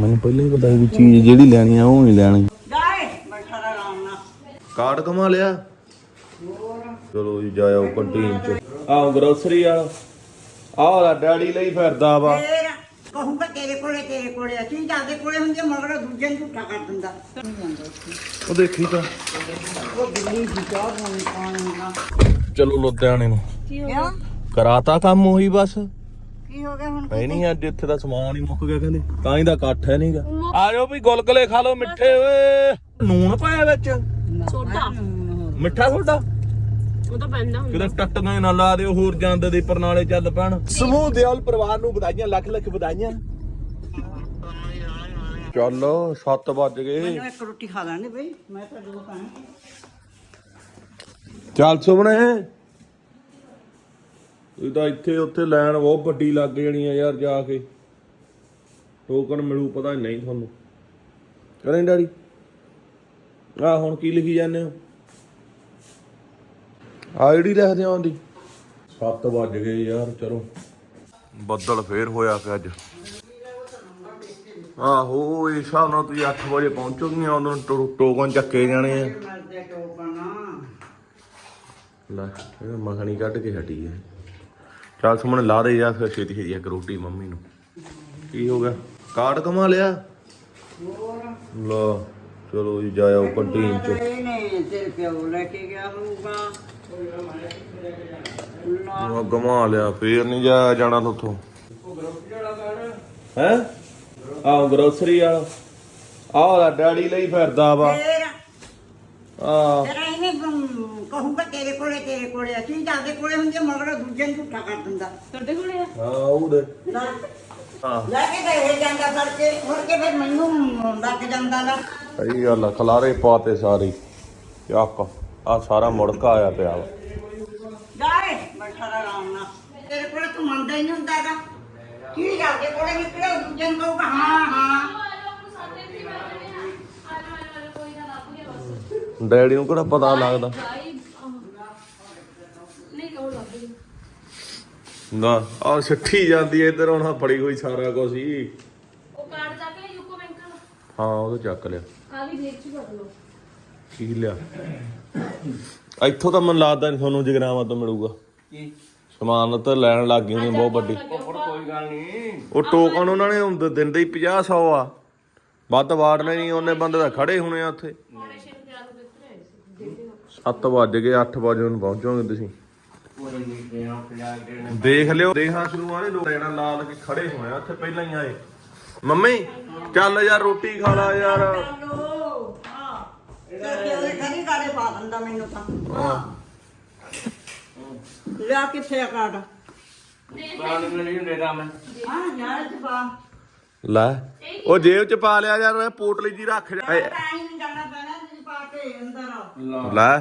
ਮੈਨੂੰ ਪਹਿਲਾਂ ਹੀ ਪਤਾ ਸੀ ਵੀ ਚੀਜ਼ ਜਿਹੜੀ ਲੈਣੀ ਆ ਉਹ ਨਹੀਂ ਲੈਣੀ। ਜਾਏ ਬੈਠਾ ਰਹਿ ਆਰਾਮ ਨਾਲ। ਕਾਰਡ ਕਮਾ ਲਿਆ? ਚਲੋ ਜੀ ਜਾਇਓ ਕੰਟੀਨ ਚ ਆਹ ਗਰੋਸਰੀ ਵਾਲਾ। ਆਹ ਦਾ ਡੈਡੀ ਲਈ ਫਿਰਦਾ ਵਾ। ਫੇਰ ਕਹੂੰਗਾ ਤੇਰੇ ਕੋਲੇ ਤੇਰੇ ਕੋਲੇ ਅਸੀਂ ਜਾਂਦੇ ਕੋਲੇ ਹੁੰਦੇ ਮਗਰ ਦੂਜੇ ਨੂੰ ਝੂਠਾ ਕਰ ਦਿੰਦਾ। ਉਹ ਦੇਖੀ ਤਾਂ। ਉਹ ਦਿੱਲੀ ਦੀ ਚਾਹ ਨੂੰ ਪਾਣੀ ਨਾ ਚਲੋ ਲੁਧਿਆਣੇ ਨੂੰ। ਕਿਉਂ? ਕਰਾਤਾ ਕੰਮ ਉਹੀ ਬਸ। ਕੀ ਹੋ ਗਿਆ ਹੁਣ ਹੈ ਨਹੀਂ ਅੱਜ ਇੱਥੇ ਦਾ ਸਮਾਨ ਹੀ ਮੁੱਕ ਗਿਆ ਕਹਿੰਦੇ। ਤਾਂ ਹੀ ਦਾ ਇਕੱਠ ਹੈ ਨਹੀਂਗਾ ਆ ਜਾਓ ਵੀ ਗੁਲਗਲੇ ਖਾ ਲਓ ਮਿੱਠੇ ਓਏ। ਨੂਣ ਪਾਇਆ ਵਿੱਚ? ਸੋਡਾ। ਮਿੱਠਾ ਸੋਡਾ? ਉਹ ਤਾਂ ਪੈਂਦਾ ਹੁੰਦਾ। ਕਿਤੇ ਟੱਟੀਆਂ ਨਾ ਲਾ ਦਿਓ ਹੋਰ ਜਾਂਦੇ ਦੇ ਪਰਨਾਲੇ ਚੱਲ ਪੈਣ। ਸਮੂਹ ਦਿਆਲ ਪਰਿਵਾਰ ਨੂੰ ਵਧਾਈਆਂ ਲੱਖ ਲੱਖ ਵਧਾਈਆਂ। ਚੱਲ 7 ਵੱਜ ਗਏ। ਮੈਨੂੰ ਇੱਕ ਰੋਟੀ ਖਾ ਲੈਣੇ ਬਈ ਮੈਂ ਤਾਂ ਦੋ ਖਾਂ ਚੱਲ ਸੁਪਨੇ ਇਹ ਤਾਂ ਇੱਥੇ ਉੱਥੇ ਲਾਈਨ ਬਹੁਤ ਵੱਡੀ ਲੱਗ ਜਾਣੀ ਆ ਯਾਰ ਜਾ ਕੇ। ਟੋਕਨ ਮਿਲੂ ਪਤਾ ਨਹੀਂ ਤੁਹਾਨੂੰ। ਕਰੇ ਡੈਡੀ? ਆ ਹੁਣ ਕੀ ਲਿਖੀ ਜਾਂਦੇ ਹੋ? ਆਈਡੀ ਲਿਖਦੇ ਆਂ ਦੀ 7 ਵੱਜ ਗਏ ਯਾਰ ਚਲੋ। ਬੱਦਲ ਫੇਰ ਹੋਇਆ ਪਿਆ ਅੱਜ। ਆਹੋ ਇਹ ਹਿਸਾਬ ਨਾਲ ਤੁਸੀਂ 8 ਵਜੇ ਪਹੁੰਚੋਗੇ ਉਹਨਾਂ ਨੂੰ ਟੋਕਨ ਚੱਕੇ ਜਾਣੇ ਆ। ਲੈ ਇਹ ਮੱਖਣੀ ਕੱਢ ਕੇ ਹਟੀ ਹੈ ਚੱਲ ਸੁਮਣ ਲਾ ਦੇ ਜਾ ਫਿਰ ਛੇਤੀ ਛੇਤੀ ਇੱਕ ਰੋਟੀ ਮੰਮੀ ਨੂੰ। ਕੀ ਹੋ ਗਿਆ? ਕਾਰਡ ਕਮਾ ਲਿਆ? ਲਾ ਚਲੋ ਜੀ ਜਾਇਓ ਕੰਟੀਨ ਚ। ਇਹਨੇ ਤੇਰੇ ਪਿਓ ਲੈ ਕੇ ਗਿਆ ਹੋਊਗਾ। ਨਾ। ਗਮਾ ਲਿਆ ਫੇਰ ਨਹੀਂ ਜਾ ਜਾਣਾ ਤੁੱਥੋਂ ਹੈ? ਆਹ ਗਰੋਸਰੀ ਵਾਲਾ। ਆਹ ਦਾ ਡੈਡੀ ਲਈ ਫਿਰਦਾ ਵਾ। ਮ, ਕਹੂੰਗਾ ਤੇਰੇ ਕੋਲੇ ਤੇਰੇ ਕੋਲੇ। ਅਸੀਂ ਜਾਂਦੇ ਕੋਲੇ ਹੁੰਦੇ ਮਗਰ ਦੂਜੇ ਨੂੰ ਝੂਠਾ ਕਰ ਦਿੰਦਾ। ਤੁਹਾਡੇ ਕੋਲੇ ਆ? ਹਾਂ ਉਹਦੇ ਲੈ ਹਾਂ। ਲੈ ਕੇ ਗਏ ਜਾਂਦਾ ਕਰਕੇ ਮੁੜ ਕੇ ਫਿਰ ਮੈਨੂੰ ਲੱਗ ਜਾਂਦਾ ਨਾ ਸਹੀ ਗੱਲ ਆ ਖਲਾਰੇ ਪਾਤੇ ਸਾਰੇ। ਯਾਕ ਆ ਸਾਰਾ ਮੁੜਕਾ ਆਇਆ ਪਿਆ ਵਾ। ਜਾਏ ਬੈਠਾ ਰਹਿ ਆਰਾਮ ਨਾਲ। ਤੇਰੇ ਕੋਲੇ ਤੂੰ ਮੰਨਦਾ ਹੀ ਨਹੀਂ ਹੁੰਦਾ ਹੈਗਾ। ਕੀ ਜਾਂਦੇ ਕੋਲੇ ਨਿਕਲੇ ਦੂਜੇ ਨੂੰ ਕਹੂਗਾ ਹਾਂ ਹਾਂ। ਡੈਡੀ ਨੂੰ ਕਿਹੜਾ ਪਤਾ ਲੱਗਦਾ ਨਹੀਂ ਉਹ ਲੱਗ ਗਈ ਨਾ। ਆ ਛੱਠੀ ਜਾਂਦੀ ਐ ਇੱਧਰ ਹੁਣ ਫੜੀ ਹੋਈ ਸਾਰਾ ਕੁਝ ਹੀ। ਉਹ ਕਾਰਡ ਚੱਕ ਲੈ ਯੂਕੋ ਬੈਂਕ ਦਾ ਹਾਂ ਉਹ ਤਾਂ ਚੱਕ ਲਿਆ। ਆ ਵੀ ਦੇਖ ਚ ਕਰ ਲਓ। ਕੀ ਲਿਆ? ਇੱਥੋਂ ਤਾਂ ਮੈਨੂੰ ਲੱਗਦਾ ਨਹੀਂ ਤੁਹਾਨੂੰ ਜਗਰਾਵਾਂ ਤੋਂ ਮਿਲੂਗਾ। ਸਮਾਨ ਤਾਂ ਲੈਣ ਲੱਗ ਗਏ ਨੇ ਬਹੁਤ ਵੱਡੀ। ਕੋਈ ਗੱਲ ਨਹੀਂ। ਉਹ ਟੋਕਨ ਉਹਨਾਂ ਨੇ ਹੁਣ ਦਿੰਦੇ ਹੀ 50 100 ਆ। ਵੱਧ ਵਾੜਨੇ ਨਹੀਂ ਉਹਨੇ ਬੰਦੇ ਤਾਂ ਖੜੇ ਹੋਣੇ ਆ ਉੱਥੇ। 7 ਵੱਜ ਗਏ 8 ਵਜੇ ਨੂੰ ਪਹੁੰਚੋਗੇ ਤੁਸੀਂ। ਦੇਖ ਲਿਓ ਦੇਖਾਂ ਸ਼ੁਰੂ ਆਣੇ ਲੋਕ ਜਿਹੜਾ ਲਾ ਕੇ ਖੜੇ ਹੋਏ ਆ ਉੱਥੇ ਪਹਿਲਾਂ ਹੀ ਆਏ। ਮੰਮੀ ਚੱਲ ਯਾਰ ਰੋਟੀ ਖਾ ਲਾ ਯਾਰ। ਲਿਆ ਕਿੱਥੇ ਆ ਕਾਰਡ? ਪਾਣੀ ਨਹੀਂ ਦੇਦਾ ਮੈਂ ਹਾਂ ਯਾਰ ਚ ਪਾ। ਲੈ ਉਹ ਜੇਬ ਚ ਪਾ ਲਿਆ ਯਾਰ ਪੋਟਲੀ ਜੀ ਰੱਖ ਜਾ। ਏ, ਹੀ ਨਹੀਂ ਜਾਣਾ ਪੈਣਾ ਜੀ ਪਾ ਕੇ ਅੰਦਰ ਲੈ।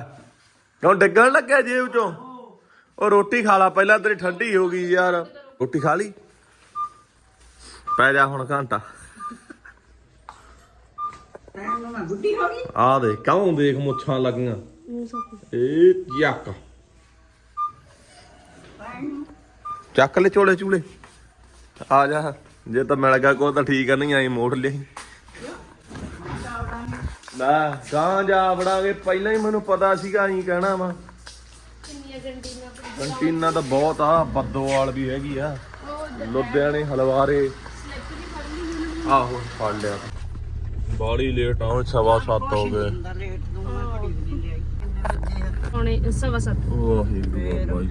ਕਿਉਂ ਡਿੱਗਣ ਲੱਗਿਆ ਜੇਬ ਚੋਂ? ਉਹ ਰੋਟੀ ਖਾ ਲਾ, ਪਹਿਲਾਂ ਤੇਰੀ ਠੰਡੀ ਹੋ ਗਈ ਯਾਰ। ਰੋਟੀ ਖਾ ਲਈ? ਪੈ ਜਾ ਹੁਣ ਘੰਟਾ। ਬੁੱਢੀ ਹੋ ਗਈ ਆ ਦੇ ਕਿਉਂ ਦੇਖ ਮੁੱਛਾਂ ਲੱਗੀਆਂ। ਏ ਯੱਕ। ਚੱਕ ਲੈ ਚੋਲੇ ਚੂਲੇ। ਆ ਜਾ, ਜੇ ਤਾਂ ਮਿਲ ਗਿਆ ਕੋ ਤਾਂ ਠੀਕ ਆ, ਨਹੀਂ ਆਈ ਮੋੜ ਲਈ ਨਾ, ਗਾਂ ਜਾ ਵੜਾਂਗੇ, ਪਹਿਲਾਂ ਹੀ ਮੈਨੂੰ ਪਤਾ ਸੀਗਾ ਐਂ ਕਹਿਣਾ ਵਾ। ਕਿੰਨੀਆਂ ਕੰਟੀਨਾਂ ਕੰਟੀਨਾਂ ਤਾਂ ਬਹੁਤ ਆ ਬੱਦੋਵਾਲ ਵੀ ਹੈਗੀ ਆ। ਲੁਧਿਆਣੇ ਹਲਵਾਰੇ। ਆਹੋ ਫੜ ਲਿਆ। ਬਾਲੀ ਲੇਟ ਆ ਸਵਾ ਹੋ ਗਏ। ਪੌਣੇ ਸਵਾ ਸੱਤ। ਵਾਹਿਗੁਰੂ ਬਾਈ।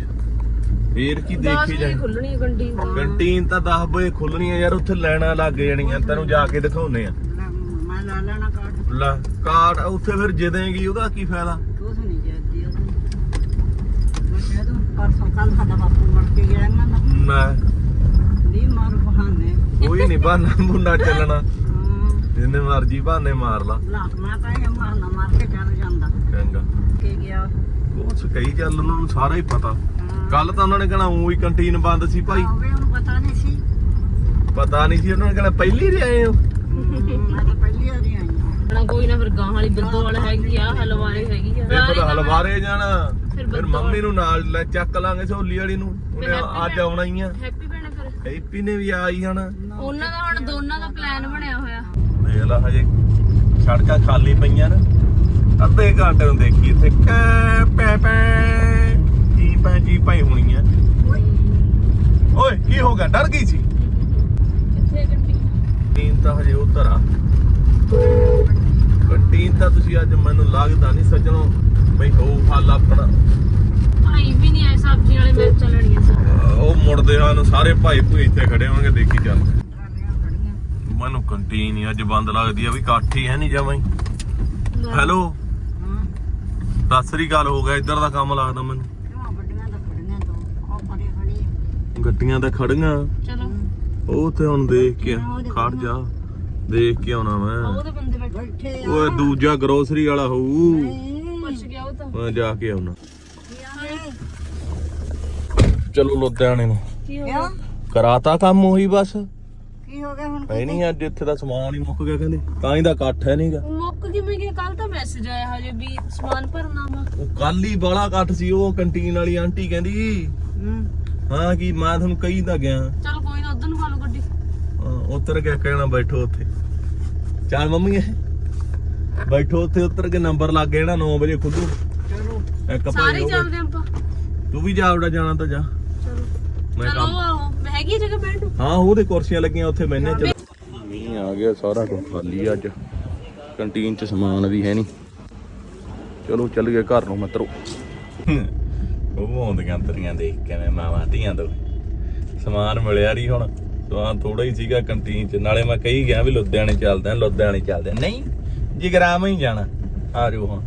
ਫੇਰ ਕੀ ਦੇਖੀ ਵਜੇ ਜਾ ਖੁੱਲਣੀ ਹੈ ਕੰਟੀਨ ਕੰਟੀਨ ਤਾਂ 10 ਵਜੇ ਖੁੱਲਣੀ ਆ ਯਾਰ ਉੱਥੇ ਲਾਈਨਾਂ ਲੱਗ ਜਾਣੀਆਂ ਤੈਨੂੰ ਜਾ ਕੇ ਦਿਖਾਉਨੇ ਆ। ਲੈ, ਮੈਂ ਲਾ ਲੈਣਾ ਕਾਰਡ। ਲੈ ਕਾਰਡ ਉੱਥੇ ਫਿਰ ਜਿੱਦੇਗੀ ਉਹਦਾ ਕੀ ਫਾਇਦਾ ਕੁਛ ਨਹੀਂ ਜਾਂਦੀ ਉਹ ਮੈਂ ਕਹਿ ਦੂੰ ਪਰਸੋਂ ਕੱਲ ਸਾਡਾ ਬਾਪੂ ਮਰ ਕੇ ਗਿਆ ਨਾ ਮੈਂ ਨਹੀਂ ਮਾਰ ਬਹਾਨੇ। ਕੋਈ ਨਹੀਂ ਬਹਾਨਾ ਮੁੰਡਾ ਚੱਲਣਾ। ਹਾਂ। ਜਿੰਨੇ ਮਰਜ਼ੀ ਬਹਾਨੇ ਮਾਰ ਲਾ। ਲਾ ਮੈਂ ਤਾਂ ਇਹ ਮਾਰਨਾ ਮਾਰ ਕੇ ਚੱਲ ਜਾਂਦਾ। ਚੰਗਾ। ਕਿ ਗਿਆ। ਕੁਛ ਕਹੀ ਚੱਲ ਉਹਨਾਂ ਨੂੰ ਸਾਰਾ ਹੀ ਪਤਾ। ਕੱਲ ਤਾਂ ਉਹਨਾਂ ਨੇ ਕਹਣਾ ਉਹੀ ਕੰਟੀਨ ਬੰਦ ਸੀ ਭਾਈ। ਆਵੇ ਉਹਨੂੰ ਪਤਾ ਨਹੀਂ ਸੀ। ਪਤਾ ਨਹੀਂ ਸੀ ਉਹਨਾਂ ਨੇ ਕਹਣਾ ਪਹਿਲੀ ਦੇ ਆਏ ਹੋ। ਹਮ, ਮੈਂ ਤਾਂ ਪਹਿਲੀ ਵਾਰੀ ਆਈ ਹਾਂ। ਨਾ ਕੋਈ ਨਾ ਫਿਰ ਗਾਂ ਵਾਲੀ ਬਿੰਦੋ ਵਾਲਾ ਹੈਗੀ ਆ ਹਲਵਾਰੇ ਹੈਗੀ ਆ। ਦੇਖੋ ਤਾਂ ਹਲਵਾਰੇ ਜਾਣਾ। ਫਿਰ ਫਿਰ ਮੰਮੀ ਨੂੰ ਨਾਲ ਲੈ ਚੱਕ ਲਾਂਗੇ ਸਹੋਲੀ ਵਾਲੀ ਨੂੰ। ਉਹਨੇ ਅੱਜ ਆਉਣਾ ਹੀ ਆ। ਹੈਪੀ ਭੈਣਾ ਫਿਰ। ਹੈਪੀ ਨੇ ਵੀ ਆਈ ਜਾਣਾ ਉਹਨਾਂ ਦਾ ਹੁਣ ਦੋਨਾਂ ਦਾ ਪਲਾਨ ਬਣਿਆ ਹੋਇਆ। ਦੇਖ ਲਾ ਹਜੇ ਸੜਕਾਂ ਖਾਲੀ ਪਈਆਂ ਨੇ। ਅੱਧੇ ਘੰਟੇ ਨੂੰ ਦੇਖੀ ਇੱਥੇ। ਕੈ ਪੈ ਪੈ ਜੀ ਪੈ ਜੀ ਪੈ ਹੋਣੀਆਂ ਓਏ ਕੀ ਹੋ ਗਿਆ? ਡਰ ਗਈ ਸੀ? ਕਿੱਥੇ ਤਾਂ ਹਜੇ ਉਧਰ ਆ। ਕੰਟੀਨ ਤਾਂ ਤੁਸੀਂ ਅੱਜ ਮੈਨੂੰ ਲੱਗਦਾ ਨਹੀਂ ਸੱਜਣੋ। ਬਈ ਹੋ ਹਾਲ ਆਪਣਾ। ਭਾਈ ਵੀ ਨਹੀਂ ਆਏ ਸਬਜ਼ੀ ਵਾਲੇ ਮਿਰਚਾਂ ਲੈਣੀਆਂ ਸੀ। ਉਹ ਮੁੜਦੇ ਹਨ ਸਾਰੇ ਭਾਈ ਭੂਈ ਇੱਥੇ ਖੜੇ ਹੋਣਗੇ ਦੇਖੀ ਚੱਲ। ਮੈਨੂੰ ਕੰਟੀਨ ਹੀ ਅੱਜ ਬੰਦ ਲੱਗਦੀ ਆ ਵੀ ਇਕੱਠ ਹੀ ਹੈ ਨਹੀਂ ਜਮਾਂ ਹੀ। ਹੈਲੋ? ਸਤਿ ਸ੍ਰੀ ਅਕਾਲ ਹੋ ਗਿਆ ਇੱਧਰ ਦਾ ਕੰਮ ਲੱਗਦਾ ਮੈਨੂੰ। ਗੱਡੀਆਂ ਤਾਂ ਖੜੀਆਂ ਚਲੋ। ਉਹ ਤੇ ਹੁਣ ਦੇਖ ਕੇ ਖੜ ਜਾ। ਦੇਖ ਕੇ ਆਉਣਾ ਮੈਂ। ਉਹਦੇ ਬੰਦੇ ਬੈਠੇ ਬੈਠੇ ਓਏ ਦੂਜਾ ਗਰੋਸਰੀ ਵਾਲਾ ਹੋਊ। ਪੁੱਛ ਗਿਆ ਉਹ ਤਾਂ। ਮੈਂ ਜਾ ਕੇ ਆਉਣਾ। ਚਲੋ ਲੁਧਿਆਣੇ ਨੂੰ। ਕੀ ਹੋ ਕਿਉਂ? ਕਰਾਤਾ ਕੰਮ ਉਹੀ ਬਸ। ਕੀ ਹੋ ਗਿਆ ਹੁਣ? ਹੈ ਨਹੀਂ ਅੱਜ ਇੱਥੇ ਦਾ ਸਮਾਨ ਹੀ ਮੁੱਕ ਗਿਆ ਕਹਿੰਦੇ। ਤਾਂ ਹੀ ਦਾ ਇਕੱਠ ਹੈ ਨਹੀਂਗਾ ਮੁੱਕ ਕਿਵੇਂ ਗਿਆ? ਕੱਲ ਤਾਂ ਮੈਸੇਜ ਆਇਆ ਹਜੇ ਵੀ ਸਮਾਨ ਭਰਨਾ ਵਾ। ਉਹ ਕੱਲ ਹੀ ਬਾਲਾ ਇਕੱਠ ਸੀ ਉਹ ਕੰਟੀਨ ਵਾਲੀ ਆਂਟੀ ਕਹਿੰਦੀ ਹੂੰ। ਹਾਂ ਕੀ ਮੈਂ ਤੁਹਾਨੂੰ ਕਹੀ ਤਾਂ ਗਿਆ। ਚਲ ਕੋਈ ਨਾ ਉਧਰ ਨੂੰ ਪਾ ਲਓ ਗੱਡੀ। ਹਾਂ, ਉਤਰ ਕੇ ਕਹਿਣਾ ਬੈਠੋ ਉੱਥੇ। ਚੱਲ ਮੰਮੀ ਇਹ। ਬੈਠੋ ਉੱਥੇ ਉਤਰ ਕੇ ਨੰਬਰ ਲੱਗ ਗਿਆ ਨਾ 9 ਵਜੇ ਇੱਕ ਸਾਰੇ ਭਾਈ। ਚੱਲਦੇ ਆਪਾਂ। ਤੂੰ ਵੀ ਜਾ ਉਡਾ ਜਾਣਾ ਤਾਂ ਜਾ। ਚਲੋ। ਮੈਂ ਚਲੋ ਕੰਮ ਆਓ ਹੈਗੀ ਜਗ੍ਹਾ ਬੈਠੋ ਹਾਂ ਉਹਦੇ ਕੁਰਸੀਆਂ ਲੱਗੀਆਂ ਉੱਥੇ ਮੈਨੇ ਚਲ ਮੀਂਹ ਆ ਗਿਆ ਸਾਰਾ ਕੁਝ ਖਾਲੀ ਅੱਜ। ਕੰਟੀਨ 'ਚ ਸਮਾਨ ਵੀ ਹੈ ਨਹੀਂ। ਚਲੋ ਚੱਲ ਗਏ ਘਰ ਨੂੰ ਮਿੱਤਰੋ। ਉਹ ਆਉਂਦੀਆਂ ਤਰੀਆਂ ਦੇਖ ਕੇ ਮੈਂ ਮਾਵਾਂ ਧੀਆਂ ਤੋਂ ਸਮਾਨ ਮਿਲਿਆ ਨਹੀਂ ਹੁਣ। ਸਮਾਨ ਥੋੜਾ ਹੀ ਸੀਗਾ ਕੰਟੀਨ 'ਚ। ਨਾਲੇ ਮੈਂ ਕਹੀ ਗਿਆ ਵੀ ਲੁਧਿਆਣੇ ਚੱਲਦੇ ਆ ਲੁਧਿਆਣੇ ਚੱਲਦੇ ਆ। ਨਹੀਂ ਜਗਰਾਮ ਹੀ ਜਾਣਾ ਆ ਜਾਓ ਹੁਣ।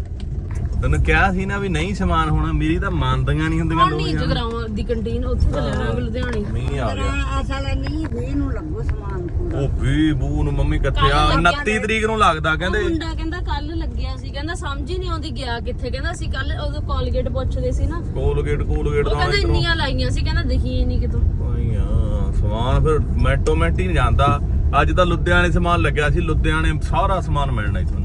ਤੈਨੂੰ ਕਿਹਾ ਸੀ ਨਾ ਵੀ ਨਹੀਂ ਸਮਾਨ ਹੋਣਾ ਮੇਰੀ ਤਾਂ ਮੰਨਦੀਆਂ ਨਹੀਂ ਹੁੰਦੀਆਂ ਹੁਣ ਲੋਕ ਨਹੀਂ। ਜਗਰਾਵਾਂ ਦੀ ਕੰਟੀਨ ਉੱਥੇ ਤਾਂ ਲੈਣਾ ਲੁਧਿਆਣੇ। ਮੀਂਹ ਆ ਗਿਆ। ਅਸਲ ਨਹੀਂ ਵੀ ਨੂੰ ਲੱਗੋ ਸਮਾਨ ਪੂਰਾ। ਉਹ ਵੀ ਬੂ ਨੂੰ ਮੰਮੀ ਕਿੱਥੇ ਆ ਕੱਲ੍ਹ 29 ਤਰੀਕ ਨੂੰ ਲੱਗਦਾ ਉਹ ਕਹਿੰਦੇ। ਮੁੰਡਾ ਕਹਿੰਦਾ ਕੱਲ ਲੱਗਿਆ ਸੀ ਕਹਿੰਦਾ ਸਮਝ ਹੀ ਨਹੀਂ ਆਉਂਦੀ ਗਿਆ ਕਿੱਥੇ ਕਹਿੰਦਾ ਅਸੀਂ ਕੱਲ ਉਦੋਂ ਕੋਲਗੇਟ ਪੁੱਛਦੇ ਸੀ ਨਾ। ਕੋਲਗੇਟ ਕੋਲਗੇਟ ਉਹ ਦਾ ਕਹਿੰਦਾ ਇੰਨੀਆਂ ਲਾਈਆਂ ਸੀ ਕਹਿੰਦਾ ਦਿਖੀ ਹੀ ਨਹੀਂ ਕਿਤੋਂ। ਆਈਆਂ ਸਮਾਨ ਫਿਰ ਮੈਟੋ ਮੈਂਟ ਨਹੀਂ ਜਾਂਦਾ। ਅੱਜ ਤਾਂ ਲੁਧਿਆਣੇ ਸਮਾਨ ਲੱਗਿਆ ਸੀ ਲੁਧਿਆਣੇ ਸਾਰਾ ਸਮਾਨ ਮਿਲਣਾ ਹੀ ਤੁਹਾਨੂੰ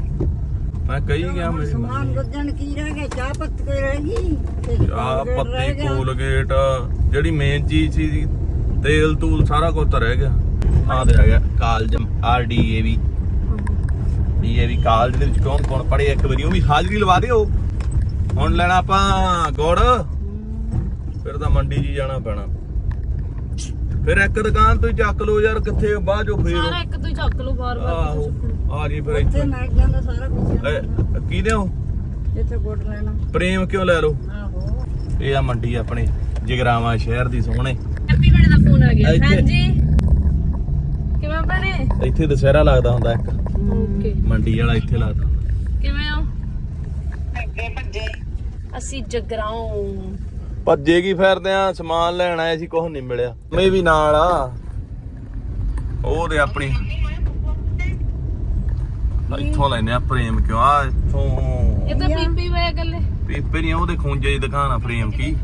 ਮੈਂ ਕਹੀ ਗਿਆ ਮੇਰੀ ਸਮਾਨ ਗੁੱਜਣ ਕੀ ਰਹਿ ਗਿਆ ਚਾਹ ਪੱਤੀ ਕੋਈ ਰਹਿ ਗਈ? ਤੇ ਚਾਹ ਕੋਲਗੇਟ ਰਹਿ ਪੱਤੀ ਗਿਆ। ਕੋਲਗੇਟ ਜਿਹੜੀ ਮੇਨ ਚੀਜ਼ ਸੀ ਤੇਲ ਤੂਲ ਸਾਰਾ ਕੁਝ ਤਾਂ ਰਹਿ ਗਿਆ। ਆ ਦੇ ਆ ਗਿਆ college R D A V. DAV college ਦੇ ਵਿੱਚ ਕੌਣ ਕੌਣ ਪੜ੍ਹੇ ਇੱਕ ਵਾਰੀ ਉਹ ਵੀ ਹਾਜ਼ਰੀ ਲਵਾ ਦਿਓ। ਹੁਣ ਲੈਣਾ ਆਪਾਂ ਗੁੜ। ਫਿਰ ਤਾਂ ਮੰਡੀ ਹੀ ਜਾਣਾ ਪੈਣਾ। ਫਿਰ ਇੱਕ ਦੁਕਾਨ ਤੋਂ ਹੀ ਚੱਕ ਲਓ ਯਾਰ ਕਿੱਥੇ ਬਾਅਦ ਚੋਂ ਫੇਰ ਸਾਰਾ ਇੱਕ ਤੋਂ ਹੀ ਚੱਕ ਲਓ ਬਾਰ ਬਾਰ ਆਹੋ। ਆ ਜੀ ਫਿਰ ਇੱਥੇ। ਮਿਲ ਜਾਂਦਾ ਸਾਰਾ ਕੁਝ ਇਹ ਕਿਹਦੇ ਹੋ? ਜਿੱਥੇ ਗੁੱਡ ਲੈਣਾ। ਪ੍ਰੇਮ ਕਿਉਂ ਲੈ ਲਓ? ਆਹੋ। ਇਹ ਆ ਮੰਡੀ ਆਪਣੇ ਜਗਰਾਵਾਂ ਸ਼ਹਿਰ ਦੀ ਸੋਹਣੇ। ਹੈਪੀ ਬਰਥਡੇ ਦਾ ਫੋਨ ਆ ਗਿਆ। ਇੱਥੇ- ਹਾਂਜੀ। ਕਿਵੇਂ ਬਣੇ ਇੱਥੇ ਦੁਸਹਿਰਾ ਲੱਗਦਾ ਹੁੰਦਾ ਇੱਕ। ਓਕੇ। ਮੰਡੀ ਵਾਲਾ ਇੱਥੇ ਲੱਗਦਾ ਕਿਵੇਂ ਹੋ? ਅਸੀਂ ਜਗਰਾਉਂ। ਭੱਜੇ ਕੀ ਫਿਰਦੇ ਆ? ਸਮਾਨ ਲੈਣ ਆਏ ਸੀ ਕੁਝ ਨਹੀਂ ਮਿਲਿਆ। ਮੈਂ ਵੀ ਨਾਲ ਆ। ਉਹ ਤੇ ਆਪਣੀ ਇੱਥੋਂ ਲੈਨੇ ਆ ਪ੍ਰੇਮ ਕਿਉਂ? ਆ ਇੱਥੋਂ ਇਹ ਤਾਂ ਪੀਪੀ ਵੇ ਗੱਲੇ ਪੀਪੇ ਨਹੀਂ ਉਹਦੇ ਖੂੰਜੇ ਦੀ ਦੁਕਾਨ ਆ ਪ੍ਰੇਮ ਕੀ?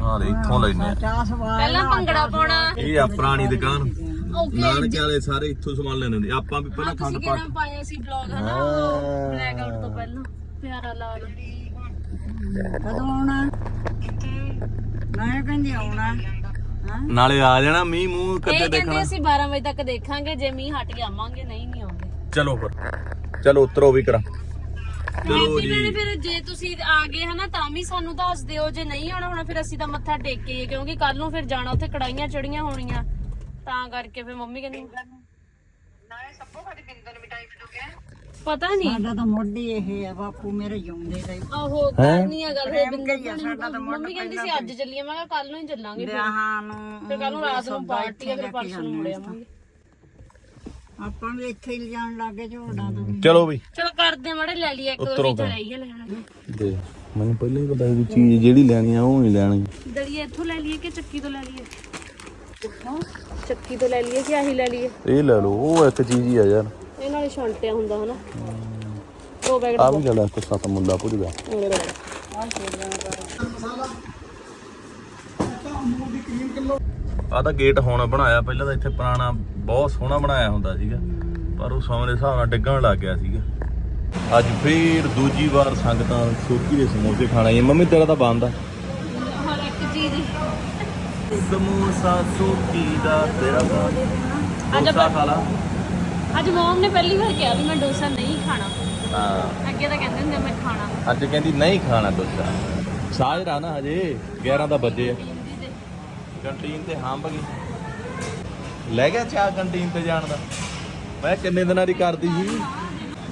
ਹਾਂ ਇੱਥੋਂ ਲੈਨੇ ਆ। ਪਹਿਲਾਂ ਭੰਗੜਾ ਪਾਉਣਾ। ਇਹ ਆ ਪੁਰਾਣੀ ਦੁਕਾਨ। ਓਕੇ। ਨਾਨਕੇ ਵਾਲੇ ਸਾਰੇ ਇੱਥੋਂ ਸਮਾਨ ਲੈਂਦੇ ਹੁੰਦੇ। ਆਪਾਂ ਵੀ ਪਹਿਲਾਂ ਖੰਡ ਪਾਇਆ ਸੀ ਬਲੌਗ ਹਨਾ। ਬਲੈਕ ਆਊਟ ਤੋਂ ਪਹਿਲਾਂ। ਪਿਆਰਾ ਲਾਲ। ਕਦੋਂ ਆਉਣਾ? ਮੈਂ ਕਹਿੰਦੀ ਆਉਣਾ। ਨਾਲੇ ਆ ਜਾਣਾ ਮੀਂਹ ਮੂੰਹ ਇਹ ਕਿੱਥੇ ਕਹਿੰਦੇ ਦੇਖਣਾ। ਅਸੀਂ 12 ਵਜੇ ਤੱਕ ਦੇਖਾਂਗੇ ਜੇ ਮੀਂਹ ਹਟ ਗਿਆ ਆਵਾਂਗੇ ਨਹੀਂ ਨਹੀਂ ਆਉਂਦੇ। ਚਲੋ ਫਿਰ। ਚਲੋ ਉਤਰੋ ਵੀ ਕਰਾਂ। ਚਲੋ ਜੀ। ਫਿਰ ਜੇ ਤੁਸੀਂ ਆ ਗਏ ਹਨਾ ਤਾਂ ਵੀ ਸਾਨੂੰ ਦੱਸ ਦਿਓ ਜੇ ਨਹੀਂ ਆਉਣਾ ਹੁਣ ਫਿਰ ਅਸੀਂ ਤਾਂ ਮੱਥਾ ਟੇਕ ਕੇ ਹੀ ਕਿਉਂਕਿ ਕੱਲ ਨੂੰ ਫਿਰ ਜਾਣਾ ਉੱਥੇ ਕੜਾਈਆਂ ਚੜੀਆਂ ਹੋਣੀਆਂ। ਤਾਂ ਕਰਕੇ ਫਿਰ ਮੰਮੀ ਕਹਿੰਦੀ ਪਤਾ ਨਹੀਂ। ਸਾਡਾ ਤਾਂ ਮੋਢੀ ਇਹ ਆ ਬਾਪੂ ਮੇਰੇ ਜਿਉਂਦੇ ਦਾ ਹੀ? ਆਹੋ ਕਰਨੀ ਆ ਗੱਲ ਸਾਡਾ ਤਾਂ ਮੁੱਢ ਮੰਮੀ ਕਹਿੰਦੀ ਸੀ ਅੱਜ ਚੱਲੀਏ ਮੈਂ ਕਿਹਾ ਕੱਲ ਨੂੰ ਹੀ ਚੱਲਾਂਗੇ ਫਿਰ। ਵਿਆਹਾਂ ਨੂੰ ਫਿਰ ਕੱਲ ਨੂੰ ਰਾਤ ਨੂੰ ਪਾਰਟੀ ਆ ਫਿਰ ਪਰਸੋਂ ਨੂੰ ਮੁੜ ਆਵਾਂਗੇ ਆਪਾਂ ਵੀ ਇੱਥੇ ਹੀ ਲਿਜਾਣ ਲੱਗੇ ਝੋੜਾ ਤੋਂ। ਚਲੋ ਵੀ। ਚਲੋ ਕਰਦੇ ਆ ਮੜੇ ਲੈ ਲਈਏ ਇੱਕ ਦੋ ਚੀਜ਼ਾਂ। ਲਈਏ ਲੈਣਾ। ਦੇ ਮੈਨੂੰ ਪਹਿਲਾਂ ਹੀ ਪਤਾ ਸੀ ਚੀਜ਼ ਜਿਹੜੀ ਲੈਣੀ ਆ ਉਹ ਨਹੀਂ ਲੈਣੀ। ਦਲੀਏ ਇੱਥੋਂ ਲੈ ਲਈਏ ਕਿ ਚੱਕੀ ਤੋਂ ਲੈ ਲਈਏ? ਚੱਕੀ ਤੋਂ ਲੈ ਲਈਏ ਕਿ ਆਹੀ ਲੈ ਲਈਏ? ਇਹ ਲੈ ਲਓ ਉਹ ਇੱਕ ਚੀਜ਼ ਹੀ ਆ ਯਾਰ। ਇਹ ਨਾਲੇ ਛਾਂਟਿਆ ਹੁੰਦਾ ਹਨਾ। ਦੋ ਆ ਵੀ ਲੈ ਲੈ ਇੱਕ ਸੱਤ ਮੁੱਲਾ ਪੁੱਜਦਾ ਆ ਤਾਂ ਗੇਟ ਹੁਣ ਬਣਾਇਆ ਪਹਿਲਾਂ ਤਾਂ ਇੱਥੇ ਪੁਰਾਣਾ ਬਹੁਤ ਸੋਹਣਾ ਬਣਾਇਆ ਹੁੰਦਾ ਸੀਗਾ ਪਰ ਉਹ ਸਮੇਂ ਦੇ ਹਿਸਾਬ ਨਾਲ ਡਿੱਗਣ ਲੱਗ ਗਿਆ ਸੀਗਾ। ਅੱਜ ਫੇਰ ਦੂਜੀ ਵਾਰ ਸੰਗਤਾਂ ਸੋਕੀ ਦੇ ਸਮੋਸੇ ਖਾਣਾ ਹੈ ਮੰਮੀ ਤੇਰਾ ਤਾਂ ਬੰਦ ਆ। ਹਰ ਇੱਕ ਚੀਜ਼ ਸਮੋਸਾ ਸੋਕੀ ਦਾ ਤੇਰਾ ਬੰਦ। ਅੱਜ ਆਪਾਂ- ਖਾ ਲਾ। ਅੱਜ ਮਮ ਨੇ ਪਹਿਲੀ ਵਾਰ ਕਿਹਾ ਵੀ ਮੈਂ ਡੋਸਾ ਨਹੀਂ ਖਾਣਾ। ਹਾਂ। ਅੱਗੇ ਤਾਂ ਕਹਿੰਦੇ ਹੁੰਦੇ ਮੈਂ ਖਾਣਾ। ਅੱਜ ਕਹਿੰਦੀ ਨਹੀਂ ਖਾਣਾ ਡੋਸਾ। ਸਾਜ ਰਾ ਨਾ ਹਜੇ 11 ਦਾ ਵੱਜੇ ਆ। ਕੰਟੀਨ ਤੇ। ਹੰਬ ਗਈ। ਲੈ ਗਿਆ ਚਾਹ ਕੰਟੀਨ ਤੇ ਜਾਣ ਦਾ। ਮੈਂ ਕਿੰਨੇ ਦਿਨਾਂ ਦੀ ਕਰਦੀ ਸੀ?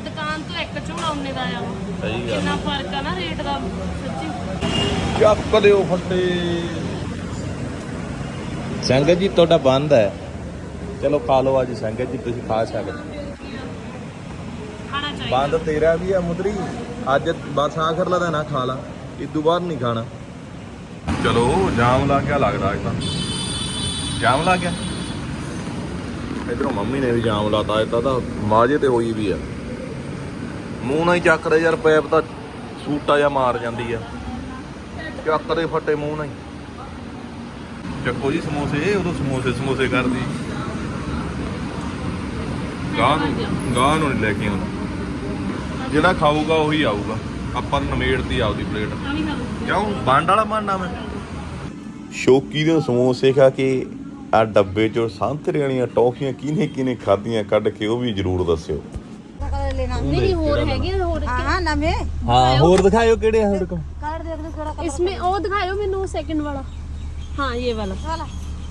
ਦੁਕਾਨ ਤੋਂ ਇੱਕ ਝੋਲਾ ਉਹਨੇ ਦਾ ਆ ਸਹੀ ਗੱਲ ਕਿੰਨਾ ਫ਼ਰਕ ਆ ਨਾ ਰੇਟ ਦਾ ਸੱਚੀ। ਚੱਕ ਦਿਓ ਫੱਟੇ। ਸੰਗਤ ਜੀ ਤੁਹਾਡਾ ਬੰਦ ਹੈ। ਚਲੋ ਖਾ ਲਓ ਅੱਜ ਸੰਗਤ ਜੀ ਤੁਸੀਂ ਖਾ ਸਕਦੇ ਖਾਣਾ ਚਾਹੀਦਾ। ਬੰਦ ਤੇਰਾ ਵੀ ਆ ਮੁਦਰੀ। ਅੱਜ ਬਸ ਆਖਰ ਲਾ ਨਾ ਖਾ ਲਾ। ਇਦੋਂ ਬਾਅਦ ਨਹੀਂ ਖਾਣਾ। ਚਲੋ ਜਾਮ ਲੱਗ ਗਿਆ ਲੱਗਦਾ ਅੱਜ ਤਾਂ। ਜਾਮ ਲੱਗ ਗਿਆ? ਇਧਰੋਂ ਮੰਮੀ ਨੇ ਵੀ ਜਾਮ ਲਾਤਾ ਇਹ ਤਾਂ ਤਾਂ ਮਾਜੇ ਤੇ ਹੋਈ ਵੀ ਆ। ਮੂੰਹ ਨਾਲ ਹੀ ਚੱਕ ਰਹੇ ਯਾਰ ਪੈਪ ਤਾਂ ਸੂਟਾ ਜਾਂ ਮਾਰ ਜਾਂਦੀ ਆ। ਚੱਕ ਦੇ ਫੱਟੇ ਮੂੰਹ ਨਾਲ ਹੀ। ਚੱਕੋ ਜੀ ਸਮੋਸੇ ਉਦੋਂ ਸਮੋਸੇ ਸਮੋਸੇ ਕਰਦੀ। ਗਾਹ ਨੂੰ ਗਾਹ ਨੂੰ ਨਹੀਂ ਲੈ ਕੇ ਆਉਣਾ ਜਿਹੜਾ ਖਾਊਗਾ ਉਹੀ ਆਊਗਾ। ਆਪਾਂ ਨਵੇੜਦੀ ਆਪਦੀ ਪਲੇਟ। ਕਿਉਂ? ਬੰਡ ਵਾਲਾ ਬਣਨਾ ਮੈਂ। ਸ਼ੋਕੀ ਦੇ ਸਮੋਸੇ ਖਾ ਕੇ ਆ ਡੱਬੇ ਚੋਂ ਸੰਤਰੇ ਵਾਲੀਆਂ ਟੌਫੀਆਂ ਕਿਨੇ ਕਿਨੇ ਖਾਧੀਆਂ ਕੱਢ ਕੇ ਉਹ ਵੀ ਜ਼ਰੂਰ ਦੱਸਿਓ। ਨਹੀਂ ਹੋਰ ਹੈਗੇ ਹੋਰ ਹਾਂ ਨਵੇਂ। ਹਾਂ ਹੋਰ ਦਿਖਾਇਓ ਕਿਹੜੇ ਆ ਤੁਹਾਡੇ ਕੋਲ। ਕਾਰਡ ਦੇਖ ਲਓ ਕਿਹੜਾ ਕਲਰ ਇਸਮੇ ਉਹ ਦਿਖਾਇਓ ਮੈਨੂੰ ਸੈਕਿੰਡ ਵਾਲਾ। ਹਾਂ ਇਹ ਵਾਲਾ।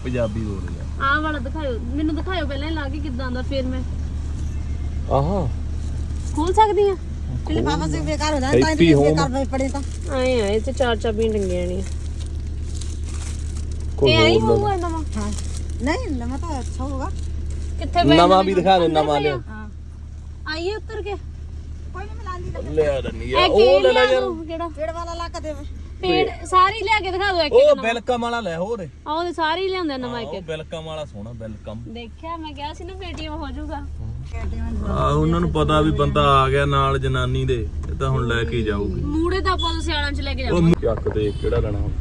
ਪੰਜਾਬੀ ਹੋਰ ਹੈ ਆਹ ਵਾਲਾ ਦਿਖਾਇਓ। ਮੈਨੂੰ ਦਿਖਾਇਓ ਪਹਿਲਾਂ ਲਾ ਕੇ ਕਿਦਾਂ ਦਾ ਫਿਰ ਮੈਂ ਆਹਾ। ਖੋਲ ਸਕਦੀ ਆ ਲਿਫਾਫਾ ਸੇ ਬੇਕਾਰ ਹੋ ਜਾਣਾ ਤਾਂ ਇਹ. ਬੇਕਾਰ ਪੜੇ ਤਾਂ। ਆਏ ਆਏ ਤੇ ਚਾਰ ਚਾਬੀਆਂ ਟੰਗੀਆਂ ਨਹੀਂ ਇਹ ਆਈ ਹੋਊਗਾ ਨਵਾਂ? ਹਾਂ। ਨਹੀਂ ਨਵਾਂ ਤਾਂ ਅੱਛਾ ਹੋਗਾ ਕਿੱਥੇ ਨਵਾਂ ਵੀ ਦਿਖਾ ਦੇ ਨਵਾਂ ਹਾਂ ਆਈਏ ਉੱਤਰ ਕੇ। ਕੋਈ ਨਹੀਂ ਮਿਲਾ ਲਈ ਲਿਆ ਦੰਨੀ ਇਹ ਕੀ ਲਿਆ ਦੋ ਕਿਹੜਾ? ਪੇੜ ਵਾਲਾ ਲਾ ਕੇ ਦੇ ਪੇੜ ਸਾਰੀ ਲਿਆ ਕੇ ਦਿਖਾ ਦੋ ਇੱਕ ਉਹ ਵੈਲਕਮ ਵਾਲਾ ਲੈ ਹੋਰ। ਆਹ ਉਹਦੇ ਸਾਰੇ ਹੀ ਲਿਆਉਂਦੇ ਨਵਾਂ ਇੱਕ ਉਹ ਵੈਲਕਮ ਵਾਲਾ ਸੋਹਣਾ ਵੈਲਕਮ। ਦੇਖਿਆ ਮੈਂ ਕਿਹਾ ਸੀ ਨਾ ਪੇਟੀਐਮ ਹੋ ਜਾਊਗਾ। ਆ ਉਹਨਾਂ ਨੂੰ ਪਤਾ ਵੀ ਬੰਦਾ ਆ ਗਿਆ ਨਾਲ ਜਨਾਨੀ ਦੇ ਇਹ ਤਾਂ ਹੁਣ ਲੈ ਕੇ ਜਾਊਗੀ। ਮੂੜੇ ਤਾਂ ਆਪਾਂ ਸਿਆਲਾਂ ਚ ਲੈ ਕੇ ਉਹ ਚੱਕ ਦੇ ਕਿਹੜਾ ਲੈਣਾ ਹੁਣ?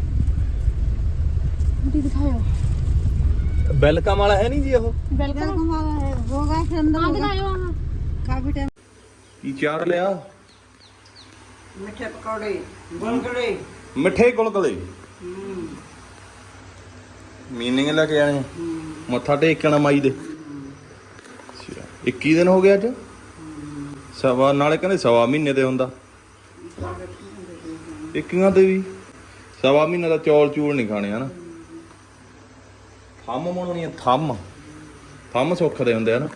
ਜਾਵਾਂਗੇ ਦਿਖਾਓ ਵੈਲਕਮ ਵਾਲਾ ਹੈ ਨਹੀਂ ਜੀ ਉਹ? ਵੈਲਕਮ ਹੋਗਾ ਫਿਰ ਅੰਦਰ ਆ ਹੋਗਾ ਦਿਖਾਓ ਆਹ। ਕਾਫੀ ਟਾਈਮ ਕੀ ਚਾਰ ਲਿਆ? ਮਿੱਠੇ ਪਕੌੜੇ ਗੁਲਗੁਲੇ ਮਿੱਠੇ ਗੁਲਗੁਲੇ ਮੀਨਿੰਗ ਲੈ ਕੇ ਆਏ। ਆ। ਮੱਥਾ ਟੇਕਣਾ ਮਾਈ ਦੇ। 21 ਦਿਨ ਹੋ ਗਿਆ ਅੱਜ? ਸਵਾ, ਨਾਲੇ ਕਹਿੰਦੇ ਸਵਾ ਮਹੀਨੇ ਦੇ ਹੁੰਦਾ। ਇੱਕੀਆਂ ਤੇ ਵੀ? ਸਵਾ ਮਹੀਨੇ ਦਾ ਚੌਲ ਚੂਲ ਨਹੀਂ ਖਾਣੇ, ਹਨਾ? ਥੰਮ ਬਣਾਉਣੀ ਆ, ਥੰਮ। ਥੰਮ ਸੁੱਖ ਹੁੰਦੇ ਆ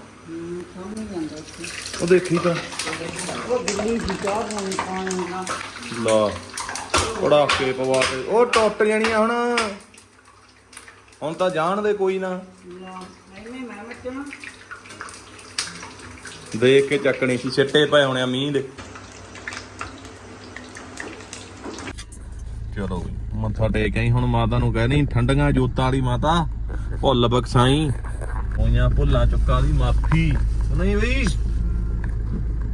ਉਹ ਦੇਖੀ ਤਾਂ। ਉਹ ਦਿੱਲੀ ਦੀ ਚਾਹ ਨੂੰ ਪਾਣੀ ਦਾ ਲਾ ਪੜਾ ਕੇ ਪਵਾ ਤੇ ਉਹ ਟੁੱਟ ਜਾਣੀਆਂ ਹੁਣ। ਹੁਣ ਤਾਂ ਜਾਣ ਦੇ ਕੋਈ ਨਾ। ਨਹੀਂ ਮੈਂ ਮੱਚਣਾ ਦੇਖ ਕੇ ਚੱਕਣੀ ਸੀ ਛਿੱਟੇ ਪਏ ਹੋਣੇ ਆ ਮੀਂਹ ਦੇ। ਚਲੋ ਮੱਥਾ ਟੇਕ ਆਈ ਹੁਣ ਮਾਤਾ ਨੂੰ ਕਹਿਣੀ ਠੰਡੀਆਂ ਜੋਤਾਂ ਵਾਲੀ ਮਾਤਾ ਭੁੱਲ ਬਖਸਾਈ ਹੋਈਆਂ ਭੁੱਲਾਂ ਚੁੱਕਾਂ ਦੀ ਮਾਫੀ। ਨਹੀਂ ਬਈ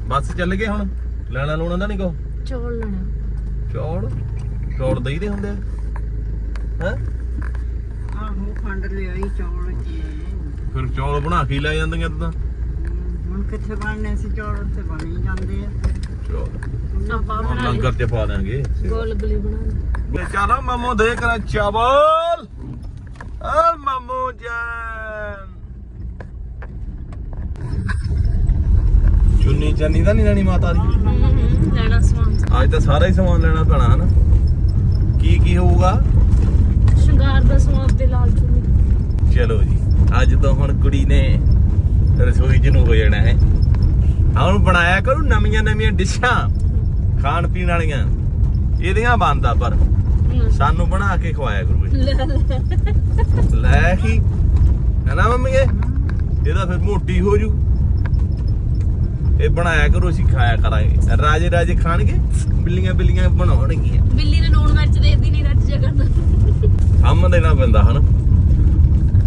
ਬਸ ਚੱਲ ਗਏ ਹੁਣ ਲੈਣਾ ਲੂਣਾ ਦਾ ਨਹੀਂ ਕੋ ਚੌਲ ਲੈਣਾ ਚੌੜ ਚੌੜ ਦਈਦੇ ਹੁੰਦੇ ਆ? ਹੈ? ਆਹੋ ਖੰਡ ਲਿਆਈ ਚੌਲ ਫਿਰ ਚੌਲ ਬਣਾ ਕੇ ਲੈ ਜਾਂਦੀਆਂ ਤਾਂ। ਹੁਣ ਕਿੱਥੇ ਬਣਨੇ ਸੀ? ਚੌਲ ਉੱਥੇ ਬਣੀ ਜਾਂਦੇ ਆ। ਚੌਲ। ਆਪਾਂ ਹੁਣ ਬਣਾ ਲੰਗਰ ਤੇ ਪਾ ਦਾਂਗੇ ਗੋਲ ਗਲੇ ਬਣਾ ਲਏ। ਚਲੋ ਮਾਮੂ ਦੇ ਕਰਾਂ ਚਾਵਲ। ਆ ਮਾਮੂ ਜਾਨ। ਚੁੰਨੀ ਚੰਨੀ ਤਾਂ ਨਹੀਂ ਲੈਣੀ ਮਾਤਾ ਦੀ? ਹਮ, ਹਮ, ਲੈਣਾ ਸਮਾਨ। ਅੱਜ ਤਾਂ ਸਾਰਾ ਹੀ ਸਮਾਨ ਲੈਣਾ ਪੈਣਾ ਹਨਾ? ਕੀ ਕੀ ਹੋਊਗਾ? ਸ਼ਿੰਗਾਰ ਦਾ ਸਮਾਨ ਤੇ ਲਾਲ ਚੁੰਨੀ। ਚਲੋ ਜੀ ਅੱਜ ਤੋਂ ਹੁਣ ਕੁੜੀ ਨੇ ਰਸੋਈ ਚ ਨੂੰ ਹੋ ਜਾਣਾ ਹੈ। ਹੁਣ ਬਣਾਇਆ ਕਰੂ ਨਵੀਆਂ ਨਵੀਆਂ ਡਿਸ਼ਾਂ ਖਾਣ ਪੀਣ ਵਾਲੀਆਂ। ਇਹਦੀਆਂ ਬੰਦਾ ਪਰ। ਸਾਨੂੰ ਬਣਾ ਕੇ ਖਵਾਇਆ ਕਰੂ ਇਹ। ਲੈ ਕੀ? ਹੈਨਾ ਮੰਮੀ ਇਹ? ਇਹਦਾ ਫਿਰ ਮੋਟੀ ਹੋ ਜੂ। ਇਹ ਬਣਾਇਆ ਕਰੋ ਅਸੀਂ ਖਾਇਆ ਕਰਾਂਗੇ। ਰਾਜੇ ਰਾਜੇ ਖਾਣਗੇ? ਬਿੱਲੀਆਂ ਬਿੱਲੀਆਂ ਬਣਾਉਣਗੀਆਂ। ਬਿੱਲੀ ਨੇ ਨੂਣ ਮਿਰਚ ਦੇਦੀ ਨਹੀਂ ਰੱਜ ਜਾ ਕਰਨਾ ਥੰਮ ਦੇਣਾ ਪੈਂਦਾ ਹਨ?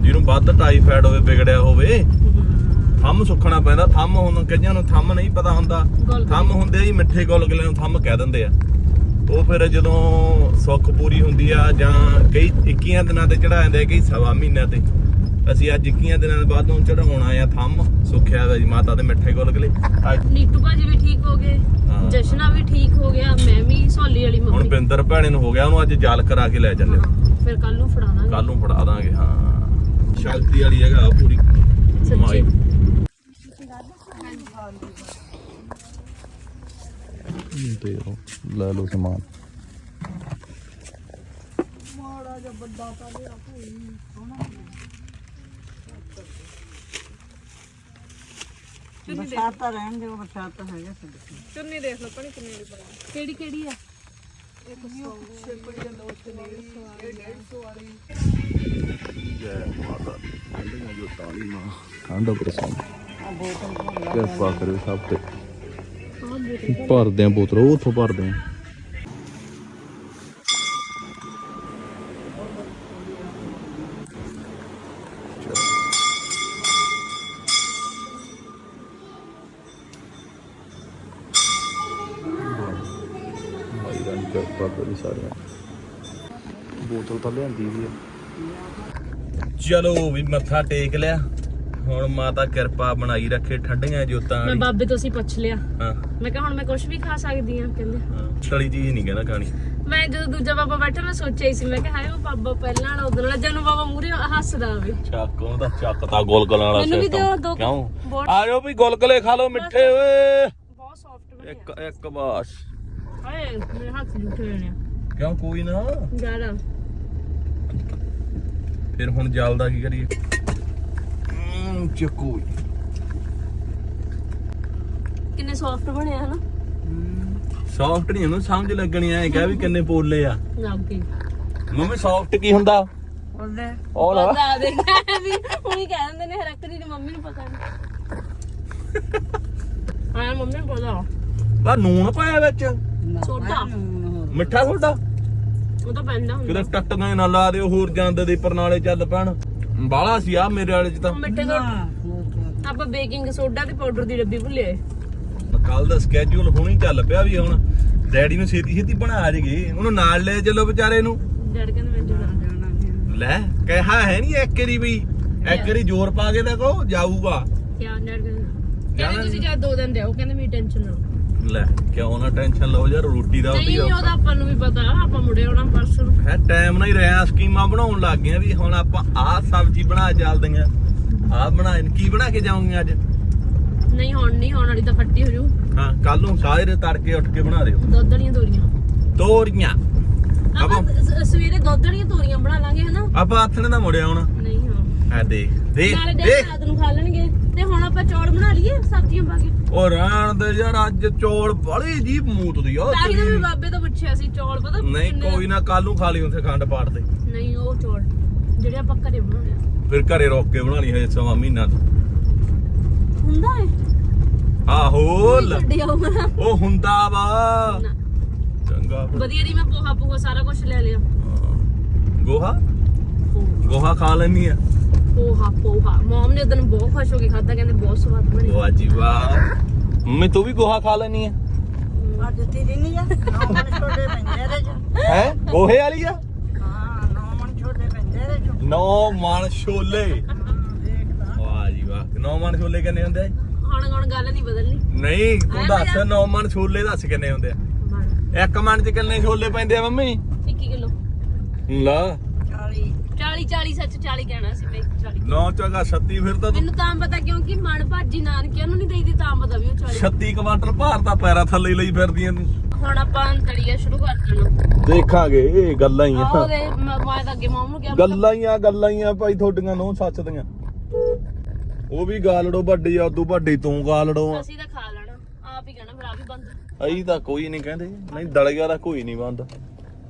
ਜਿਹਨੂੰ ਵੱਧ ਟਾਈਫਾਇਡ ਹੋਵੇ ਵਿਗੜਿਆ ਹੋਵੇ ਥੰਮ ਸੁੱਖਣਾ ਪੈਂਦਾ ਥੰਮ ਹੁਣ ਕਈਆਂ ਨੂੰ ਥੰਮ ਨਹੀਂ ਪਤਾ ਹੁੰਦਾ। ਥੰਮ ਹੁੰਦੇ ਆ ਜੀ ਮਿੱਠੇ ਗੁਲਗੁਲੇ ਨੂੰ ਥੰਮ ਕਹਿ ਦਿੰਦੇ ਆ। ਉਹ ਫਿਰ ਜਦੋਂ ਸੁੱਖ ਪੂਰੀ ਹੁੰਦੀ ਆ ਜਾਂ ਕਈ 21 ਦਿਨਾਂ ਤੇ ਚੜਾ ਜਾਂਦੇ ਕਈ ਸਵਾ ਮਹੀਨਿਆਂ ਤੇ। ਅਸੀਂ ਅੱਜ 21 ਦਿਨਾਂ ਦੇ ਬਾਅਦ ਨੂੰ ਚੜਾਉਣਾ ਆ ਥੰਮ ਸੁੱਖਿਆ ਦਾ ਜੀ ਮਾਤਾ ਦੇ ਮਿੱਠੇ ਗੁਲਗੁਲੇ ਨੀਟੂ ਭਾਜੀ ਵੀ ਠੀਕ ਹੋ ਗਏ ਹਾਂ। ਜਸ਼ਨਾ ਵੀ ਠੀਕ ਹੋ ਗਿਆ ਮੈਂ ਵੀ ਸੌਲੀ ਵਾਲੀ ਹੁਣ ਮੰਮੀ ਬਿੰਦਰ ਭੈਣੇ ਨੂੰ ਹੋ ਗਿਆ ਉਹਨੂੰ ਅੱਜ ਜਲ ਕਰਾ ਕੇ ਲੈ ਚੱਲੇ। ਹਾਂ, ਫਿਰ ਕੱਲ ਨੂੰ ਫੜਾ ਦਾਂਗੇ ਕੱਲ ਨੂੰ ਫੜਾ ਦਾਂਗੇ ਹਾਂ। ਸ਼ਕਤੀ ਵਾਲੀ ਹੈਗਾ ਪੂਰੀ ਸੱਚੀ। ਤੇ ਲੈ ਲਓ ਸਮਾਨ। ਬਰਸਾਤ ਤਾਂ ਰਹਿਣ ਦਿਓ ਬਰਸਾਤ ਤਾਂ ਹੈਗਾ ਸਾਡੇ ਚੁੰਨੀ ਦੇਖ ਲਓ ਪਣੀ ਕਿੰਨੀ ਦੀ ਕਿਹੜੀ ਕਿਹੜੀ ਆ? ਜੈ ਮਾਤਾ ਠੰਡੀਆਂ ਜੋ ਤਾਲੀ ਮਾਂ। ਠੰਡ ਪ੍ਰਸੰਨ ਕਿਰਪਾ ਕਰੇ ਸਭ ਤੇ। ਭਰਦੇ ਆ ਬੋਤਲ, ਉਹ ਉੱਥੋਂ ਭਰਦੇ ਆ। ਭਾਈ ਬੋਤਲ ਤਾਂ ਲਿਆਂਦੀ ਵੀ ਆ ਚਲੋ ਵੀ ਮੱਥਾ ਟੇਕ ਲਿਆ। ਹੁਣ ਮਾਤਾ ਕਿਰਪਾ ਬਣਾਈ ਰੱਖੇ ਠੰਡੀਆਂ ਜੋਤਾਂ ਮੈਂ ਵਾਲੀ। ਬਾਬੇ ਤੋਂ ਸੀ ਪੁੱਛ ਲਿਆ। ਹਾਂ। ਮੈਂ ਕਿਹਾ ਹੁਣ ਮੈਂ ਕੁਝ ਵੀ ਖਾ ਸਕਦੀ ਆ ਕਹਿੰਦੇ। ਹਾਂ ਤਲੀ ਚੀਜ਼ ਨਹੀਂ ਕਹਿੰਦਾ ਖਾਣੀ। ਮੈਂ ਜਦੋਂ ਦੂਜਾ ਬਾਬਾ ਬੈਠਾ ਮੈਂ ਸੋਚਿਆ ਹੀ ਸੀ ਮੈਂ ਕਿਹਾ ਹਾਏ ਉਹ ਬਾਬਾ ਪਹਿਲਾਂ ਵਾਲਾ ਉਦੋਂ ਵਾਲਾ ਜਦੋਂ ਬਾਬਾ ਮੂਰੇ ਹੱਸਦਾ ਹੋਵੇ। ਚੱਕ ਉਹਦਾ ਚੱਕ ਤਾਂ ਗੁਲਗੁਲਾਂ ਵਾਲਾ ਮੈਨੂੰ ਵੀ system। ਦਿਓ ਦੋ ਕਿਉਂ? ਬਹੁਤ- ਆ ਜਾਓ ਵੀ ਗੁਲਗੁਲੇ ਖਾ ਲਓ ਮਿੱਠੇ ਓਏ। ਬਹੁਤ ਸੌਫਟ ਇੱਕ ਇੱਕ ਬਾਸ ਹਾਏ ਮੇਰੇ ਹੱਥ ਹੋਏ ਨੇ। ਕਿਉਂ ਕੋਈ ਨਾ। ਜ਼ਿਆਦਾ। ਫਿਰ ਹੁਣ ਜਲਦਾ ਕੀ ਕਰੀਏ? ਹਮ, ਚੱਕੋ ਕਿੰਨੇ ਸੌਫਟ ਬਣੇ ਆ ਹਨਾ? ਸੌਫਟ ਨਹੀਂ ਉਹਨੂੰ ਸਮਝ ਲੱਗਣੀ ਐ ਕਿਹਾ ਵੀ ਕਿੰਨੇ ਪੋਲੇ ਆ। ਲੱਗ ਮੰਮੀ ਸੌਫਟ ਕੀ ਹੁੰਦਾ? ਉਹਦੇ। ਉਹ ਲਾ। ਪਤਾ ਦੇ ਵੀ ਉਹੀ ਕਹਿ ਦਿੰਦੇ ਨੇ ਹਰਕਤ ਦੀ ਮੰਮੀ ਨੂੰ ਪਤਾ ਨਹੀਂ ਹਾਂ ਮੰਮੀ ਨੂੰ ਪਤਾ। ਆ ਨੂਣ ਪਾਇਆ ਵਿੱਚ। ਸੋਡਾ। ਮਿੱਠਾ ਸੋਡਾ? ਉਹ ਤਾਂ ਪੈਂਦਾ ਹੁੰਦਾ। ਕਿਤੇ ਟੱਟੀਆਂ ਨਾ ਲਾ ਦਿਓ ਹੋਰ ਜਾਂਦੇ ਦੇ ਪਰਨਾਲੇ ਚੱਲ ਪੈਣ। ਬਾਲਾ ਸੀ ਆ ਮੇਰੇ ਵਾਲੇ ਚ ਤਾਂ। ਮਿੱਠੇ ਸੋਡਾ ਆਪਾਂ ਬੇਕਿੰਗ ਸੋਡਾ ਤੇ ਪਾਊਡਰ ਦੀ ਡੱਬੀ ਭੁੱਲੇ ਆਏ। ਕੱਲ ਦਾ ਸਕੇਜੂਲ ਹੁਣੀ ਚੱਲ ਪਿਆ ਵੀ ਹੁਣ ਡੈਡੀ ਨੂੰ ਛੇਤੀ ਛੇਤੀ ਬਣਾ ਜਗੇ ਉਹਨੂੰ ਨਾਲ ਲੈ ਚੱਲੋ ਵਿਚਾਰੇ ਨੂੰ। ਡੈਡ ਕਹਿੰਦੇ ਮੈਂ ਜਾਣਾ। ਲੈ ਕਿਹਾ ਹੈ ਨਹੀਂ ਇੱਕ ਵਾਰੀ ਵੀ। ਇੱਕ ਵਾਰੀ ਜ਼ੋਰ ਪਾ ਕੇ ਦੇਖੋ ਜਾਊਗਾ। ਕਿਆ? ਡੈਡ ਕਹਿੰਦੇ ਤੁਸੀਂ ਜਦ ਦੋ ਦਿਨ ਰਹੋ ਕਹਿੰਦੇ ਮੇਰੀ ਟੈਨਸ਼ਨ ਨਾ ਲੈ ਕਿਉਂ ਨਾ ਟੈਨਸ਼ਨ ਲਓ ਯਾਰ ਰੋਟੀ ਦਾ ਨਹੀਂ ਉਹਦੀ ਉਹਦਾ ਆਪਾਂ ਨੂੰ ਵੀ ਪਤਾ ਆਪਾਂ ਮੁੜੇ ਆਉਣਾ ਪਰਸੋਂ ਨੂੰ। ਹੈ ਟਾਈਮ ਨਾਲ ਹੀ ਰਿਆ ਸਕੀਮਾਂ ਬਣਾਉਣ ਲੱਗ ਗਏ ਵੀ ਹੁਣ ਆਪਾਂ ਆਹ ਸਬਜ਼ੀ ਬਣਾ ਚੱਲਦੇ ਆਂ ਆਹ ਬਣਾ ਕੀ ਬਣਾ ਕੇ ਜਾਵਾਂਗੇ ਅੱਜ? ਨਹੀਂ ਹੁਣ ਨਹੀਂ ਹੁਣ ਵਾਲੀ ਤਾਂ ਫੱਟੀ ਹੋ ਜੂ। ਹਾਂ ਕੱਲ ਨੂੰ ਸਾਰੇ ਤੜਕੇ ਉੱਠ ਕੇ ਬਣਾ ਦਿਓ। ਦੁੱਧ ਵਾਲੀਆਂ ਤੋਰੀਆਂ। ਤੋਰੀਆਂ। ਆਪਾਂ ਸਵੇਰੇ ਦੁੱਧ ਵਾਲੀਆਂ ਤੋਰੀਆਂ ਬਣਾ ਲਾਂਗੇ ਹਨਾ? ਆਪਾਂ ਨੇ ਤਾਂ ਮੁੜਿਆ ਹੁਣ। ਨਹੀਂ ਹਾਂ। ਆ ਦੇਖ ਦੇਖ ਨਾਲੇ ਦੇਖ। ਰਾਤ ਨੂੰ ਖਾ ਲੈਣਗੇ। ਤੇ ਹੁਣ ਆਪਾਂ ਚੌਲ ਬਣਾ ਲਈਏ ਸਬਜ਼ੀਆਂ ਪਾ ਕੇ। ਉਹ ਰਹਿਣ ਦੇ ਯਾਰ ਅੱਜ ਚੌਲ ਬੜੀ ਜੀ ਮੂਤਦੀ ਆ ਤਾਂ ਹੀ ਤਾਂ ਤੇਰੀ। ਮੈਂ ਬਾਬੇ ਤੋਂ ਪੁੱਛਿਆ ਸੀ ਚੌਲ ਪਤਾ ਨਹੀਂ ਕਿੰਨੇ- ਕੋਈ ਨਾ ਕੱਲ ਨੂੰ ਖਾ ਲਈ ਉੱਥੇ ਖੰਡ ਪਾੜ ਦੇ। ਨਹੀਂ ਉਹ ਚੌਲ ਜਿਹੜੇ ਆਪਾਂ ਘਰੇ ਬਣਾਉਣੇ ਆ। ਫਿਰ ਘਰੇ ਰੋਕ ਕੇ ਬਣਾਣੀ ਹੈ ਸਵਾ ਮਹੀਨਾ ਤੋਂ ਹੁੰਦਾ ਹੈ ਆਹੋ ਲੈ, ਛੱਡ ਆਊਗਾ ਨਾ। ਉਹ ਹੁੰਦਾ ਵਾ। ਨਾ। ਚੰਗਾ ਫਿਰ। ਵਧੀਆ ਦੀ ਮੈਂ ਪੋਹਾ ਪੋਹਾ ਸਾਰਾ ਕੁਝ ਲੈ ਲਿਆ। ਗੋਹਾ? ਗੋਹਾ ਖਾ ਲੈਣੀ ਆ। ਪੋਹਾ ਪੋਹਾ। ਮਮ ਨੇ ਉਦੋਂ ਬਹੁਤ ਖੁਸ਼ ਹੋ ਕੇ ਖਾਦਾ ਕਹਿੰਦੇ ਬਹੁਤ ਸਵਾਦ ਬਣੀ। ਵਾਹ ਜੀ ਵਾਹ। ਮੰਮੀ ਤੂੰ ਵੀ ਗੋਹਾ ਖਾ ਲੈਣੀ ਆ? ਅੱਜ ਤੇਰੀ ਨਹੀਂ ਆ। ਨੌ ਮਣ ਛੋਟੇ ਪੈਂਦੇ ਇਹਦੇ ਚ। ਹੈ? ਗੋਹੇ ਵਾਲੀ ਆ? ਹਾਂ ਨੌ ਮਣ ਛੋਟੇ ਪੈਂਦੇ ਇਹਦੇ ਚ। ਨੌ ਮਣ ਛੋਲੇ। ਦੇਖਦਾ ਵਾਹ ਜੀ ਵਾਹ। ਨੌ ਮਣ ਛੋਲੇ ਕਿੰਨੇ ਹੁੰਦੇ ਆ? ਹੁਣ ਹੁਣ ਗੱਲ ਨਹੀਂ ਬਦਲਣੀ। ਨਹੀਂ ਤੂੰ ਦੱਸ ਨੌ ਮਣ ਛੋਲੇ ਦੱਸ ਕਿੰਨੇ ਹੁੰਦੇ ਆ? ਇੱਕ ਮਣ ਚ ਕਿੰਨੇ ਛੋਲੇ ਪੈਂਦੇ ਆ ਮੰਮੀ? 21 ਕਿਲੋ। ਲਾ। 40 40 40 ਸੱਚ 40 ਕਹਿਣਾ ਸੀ ਮੈਂ 40 ਨੌ ਚਗਾ 36 ਫਿਰ ਤਾਂ ਤੂੰ ਮੈਨੂੰ ਤਾਂ ਪਤਾ ਕਿਉਂਕਿ ਮਣ ਭਾਜੀ ਨਾਨਕਿਆਂ ਨੂੰ ਨਹੀਂ ਦੇਈਦੀ ਤਾਂ ਪਤਾ ਵੀ ਉਹ 40 36 ਕੁਆਂਟਲ ਭਾਰ ਤਾਂ ਪੈਰਾਂ ਥੱਲੇ ਹੀ ਲਈ ਫਿਰਦੀਆਂ ਤੂੰ। ਹੁਣ ਆਪਾਂ ਅੰਤੜੀਆ ਸ਼ੁਰੂ ਕਰ ਦੇਣਾ। ਦੇਖਾਂਗੇ ਇਹ ਗੱਲਾਂ ਹੀ ਆਹ ਦੇ ਮੈਂ ਮੈਂ ਤਾਂ ਅੱਗੇ ਮਮ ਨੂੰ ਕਿਹਾ ਗੱਲਾਂ ਹੀ ਆ ਗੱਲਾਂ ਹੀ ਆ ਭਾਈ ਤੁਹਾਡੀਆਂ ਨੋ ਸੱਚ ਦੀਆਂ। ਉਹ ਵੀ ਗਾਲੜੋ ਵੱਡੀ ਆ ਉਦੋਂ ਵੱਡੀ ਤੂੰ ਗਾਲੜੋ ਆ ਅਸੀਂ ਤਾਂ ਖਾ ਲੈਣਾ। ਆਪ ਹੀ ਕਹਿਣਾ ਫਿਰ ਆ ਵੀ ਬੰਦ। ਅਈ ਤਾਂ ਕੋਈ ਨਹੀਂ ਕਹਿੰਦੇ। ਨਹੀਂ ਦਲਗਾ ਦਾ ਕੋਈ ਨਹੀਂ ਬੰਦ।